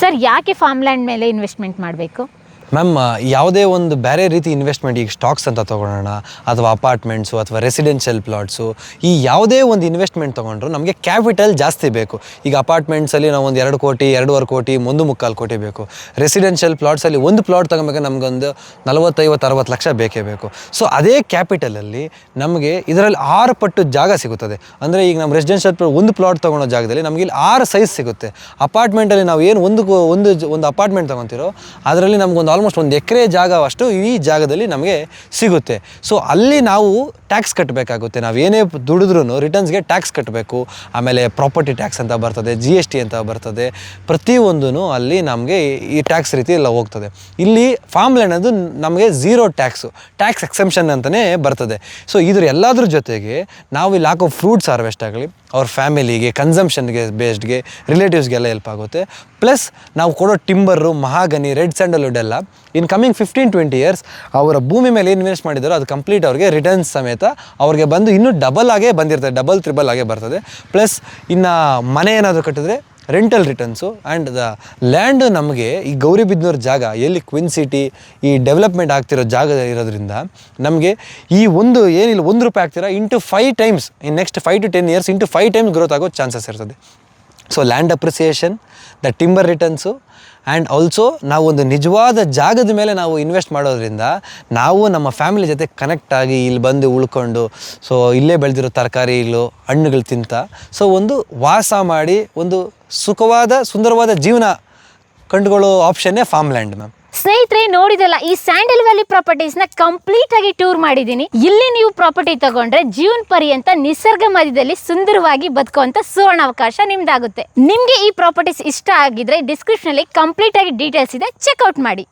S1: ಸರ್ ಯಾಕೆ ಫಾರ್ಮ್ ಲ್ಯಾಂಡ್ ಮೇಲೆ ಇನ್ವೆಸ್ಟ್ಮೆಂಟ್ ಮಾಡಬೇಕು?
S2: ಮ್ಯಾಮ್, ಯಾವುದೇ ಒಂದು ಬೇರೆ ರೀತಿ ಇನ್ವೆಸ್ಟ್ಮೆಂಟ್ ಈಗ ಸ್ಟಾಕ್ಸ್ ಅಂತ ತೊಗೊಳೋಣ ಅಥವಾ ಅಪಾರ್ಟ್ಮೆಂಟ್ಸು ಅಥವಾ ರೆಸಿಡೆನ್ಷಿಯಲ್ ಪ್ಲಾಟ್ಸು ಈ ಯಾವುದೇ ಒಂದು ಇನ್ವೆಸ್ಟ್ಮೆಂಟ್ ತೊಗೊಂಡ್ರು ನಮಗೆ ಕ್ಯಾಪಿಟಲ್ ಜಾಸ್ತಿ ಬೇಕು. ಈಗ ಅಪಾರ್ಟ್ಮೆಂಟ್ಸಲ್ಲಿ ನಾವು ಒಂದು ಎರಡು ಕೋಟಿ, ಎರಡೂವರೆ ಕೋಟಿ, ಒಂದು ಮುಕ್ಕಾಲು ಕೋಟಿ ಬೇಕು. ರೆಸಿಡೆನ್ಷಿಯಲ್ ಪ್ಲಾಟ್ಸಲ್ಲಿ ಒಂದು ಪ್ಲಾಟ್ ತೊಗೊಬೇಕು ನಮಗೊಂದು ನಲವತ್ತೈವತ್ತು, ಅರವತ್ತು ಲಕ್ಷ ಬೇಕೇ ಬೇಕು. ಸೊ ಅದೇ ಕ್ಯಾಪಿಟಲಲ್ಲಿ ನಮಗೆ ಇದರಲ್ಲಿ ಆರು ಪಟ್ಟು ಜಾಗ ಸಿಗುತ್ತದೆ. ಅಂದರೆ ಈಗ ನಮ್ಮ ರೆಸಿಡೆನ್ಷಿಯಲ್ ಒಂದು ಪ್ಲಾಟ್ ತೊಗೊಳೋ ಜಾಗದಲ್ಲಿ ನಮಗೆ ಇಲ್ಲಿ ಆರು ಸೈಜ್ ಸಿಗುತ್ತೆ. ಅಪಾರ್ಟ್ಮೆಂಟಲ್ಲಿ ನಾವು ಏನು ಒಂದು ಒಂದು ಒಂದು ಅಪಾರ್ಟ್ಮೆಂಟ್ ತೊಗೊತಿರೋ, ಅದರಲ್ಲಿ ನಮಗೊಂದು ಆಲ್ಮೋಸ್ಟ್ ಒಂದು ಎಕರೆ ಜಾಗವಷ್ಟು ಈ ಜಾಗದಲ್ಲಿ ನಮಗೆ ಸಿಗುತ್ತೆ. ಸೊ ಅಲ್ಲಿ ನಾವು ಟ್ಯಾಕ್ಸ್ ಕಟ್ಟಬೇಕಾಗುತ್ತೆ ನಾವು ಏನೇ ದುಡಿದ್ರೂ ರಿಟರ್ನ್ಸ್ಗೆ ಟ್ಯಾಕ್ಸ್ ಕಟ್ಟಬೇಕು ಆಮೇಲೆ ಪ್ರಾಪರ್ಟಿ ಟ್ಯಾಕ್ಸ್ ಅಂತ ಬರ್ತದೆ ಜಿ ಎಸ್ ಟಿ ಅಂತ ಬರ್ತದೆ. ಪ್ರತಿಯೊಂದೂ ಅಲ್ಲಿ ನಮಗೆ ಈ ಟ್ಯಾಕ್ಸ್ ರೀತಿ ಎಲ್ಲ ಹೋಗ್ತದೆ. ಇಲ್ಲಿ ಫಾರ್ಮ್ ಲ್ಯಾಂಡ್ ಅದು ನಮಗೆ ಝೀರೋ ಟ್ಯಾಕ್ಸು ಟ್ಯಾಕ್ಸ್ ಎಕ್ಸೆಂಪ್ಷನ್ ಅಂತಲೇ ಬರ್ತದೆ. ಸೊ ಇದ್ರ ಎಲ್ಲದ್ರ ಜೊತೆಗೆ ನಾವು ಇಲ್ಲಿ ಹಾಕೋ ಫ್ರೂಟ್ಸ್ ಹಾರ್ವೆಸ್ಟ್ ಆಗಲಿ, ಅವ್ರ ಫ್ಯಾಮಿಲಿಗೆ ಕನ್ಸಂಪ್ಷನ್ಗೆ ಬೇಸ್ಡ್ಗೆ ರಿಲೇಟಿವ್ಸ್ಗೆಲ್ಲ ಹೆಲ್ಪ್ ಆಗುತ್ತೆ. ಪ್ಲಸ್ ನಾವು ಕೊಡೋ ಟಿಂಬರು ಮಹಾಗನಿ ರೆಡ್ ಸ್ಯಾಂಡಲ್ವುಡ್ ಎಲ್ಲ in coming fifteen twenty years ಅವರ ಭೂಮಿ ಮೇಲೆ ಇನ್ವೆಸ್ಟ್ ಮಾಡಿದಾರೋ ಅದು ಕಂಪ್ಲೀಟ್ ಅವ್ರಿಗೆ ರಿಟರ್ನ್ಸ್ ಸಮೇತ ಅವ್ರಿಗೆ ಬಂದು ಇನ್ನೂ ಡಬಲ್ ಆಗೇ ಬಂದಿರ್ತದೆ ಡಬಲ್ ತ್ರಿಬಲ್ ಆಗೇ ಬರ್ತದೆ. ಪ್ಲಸ್ ಇನ್ನು ಮನೆ ಏನಾದರೂ ಕಟ್ಟಿದ್ರೆ rental returns and the land ನಮಗೆ ಈ ಗೌರಿಬಿದ್ನೂರು ಜಾಗ, ಎಲ್ಲಿ ಕ್ವಿನ್ ಸಿಟಿ ಈ ಡೆವಲಪ್ಮೆಂಟ್ ಆಗ್ತಿರೋ ಜಾಗ ಇರೋದ್ರಿಂದ ನಮಗೆ ಈ ಒಂದು ಏನಿಲ್ಲ, ಒಂದು ರೂಪಾಯಿ ಆಗ್ತಿರ into five times in next five to ten years into five times growth ಆಗೋ ಚಾನ್ಸಸ್ ಇರ್ತದೆ. So land appreciation the timber returns and also ನಾವು ಒಂದು ನಿಜವಾದ ಜಾಗದ ಮೇಲೆ ನಾವು ಇನ್ವೆಸ್ಟ್ ಮಾಡೋದ್ರಿಂದ ನಾವು ನಮ್ಮ ಫ್ಯಾಮಿಲಿ ಜೊತೆ ಕನೆಕ್ಟ್ ಆಗಿ ಇಲ್ಲಿ ಬಂದು ಉಳ್ಕೊಂಡು ಸೊ ಇಲ್ಲೇ ಬೆಳೆದಿರೋ ತರಕಾರಿಗಳು ಹಣ್ಣುಗಳು ತಿಂತ. ಸೊ ಒಂದು ವಾಸ ಮಾಡಿ ಒಂದು ಸುಖವಾದ, ಸುಂದರವಾದ ಜೀವನ ಕಂಡುಕೊಳ್ಳೋ ಆಪ್ಷನ್ನೇ ಫಾರ್ಮ್ ಲ್ಯಾಂಡ್ ಮ್ಯಾಮ್
S1: ಸ್ನೇಹಿತರೆ ನೋಡಿದಲ್ಲ ಈ ಸ್ಯಾಂಡಲ್ ವ್ಯಾಲಿ ಪ್ರಾಪರ್ಟೀಸ್ನ ಕಂಪ್ಲೀಟ್ ಆಗಿ ಟೂರ್ ಮಾಡಿದ್ದೀನಿ. ಇಲ್ಲಿ ನೀವು ಪ್ರಾಪರ್ಟಿ ತಗೊಂಡ್ರೆ ಜೀವನ್ ಪರ್ಯಂತ ನಿಸರ್ಗ ಮಧ್ಯದಲ್ಲಿ ಸುಂದರವಾಗಿ ಬದುಕುವಂತ ಸುವರ್ಣ ಅವಕಾಶ ನಿಮ್ದಾಗುತ್ತೆ. ನಿಮ್ಗೆ ಈ ಪ್ರಾಪರ್ಟೀಸ್ ಇಷ್ಟ ಆಗಿದ್ರೆ ಡಿಸ್ಕ್ರಿಪ್ಷನ್ ಅಲ್ಲಿ ಕಂಪ್ಲೀಟ್ ಆಗಿ ಡೀಟೇಲ್ಸ್ ಇದೆ ಚೆಕ್ಔಟ್ ಮಾಡಿ.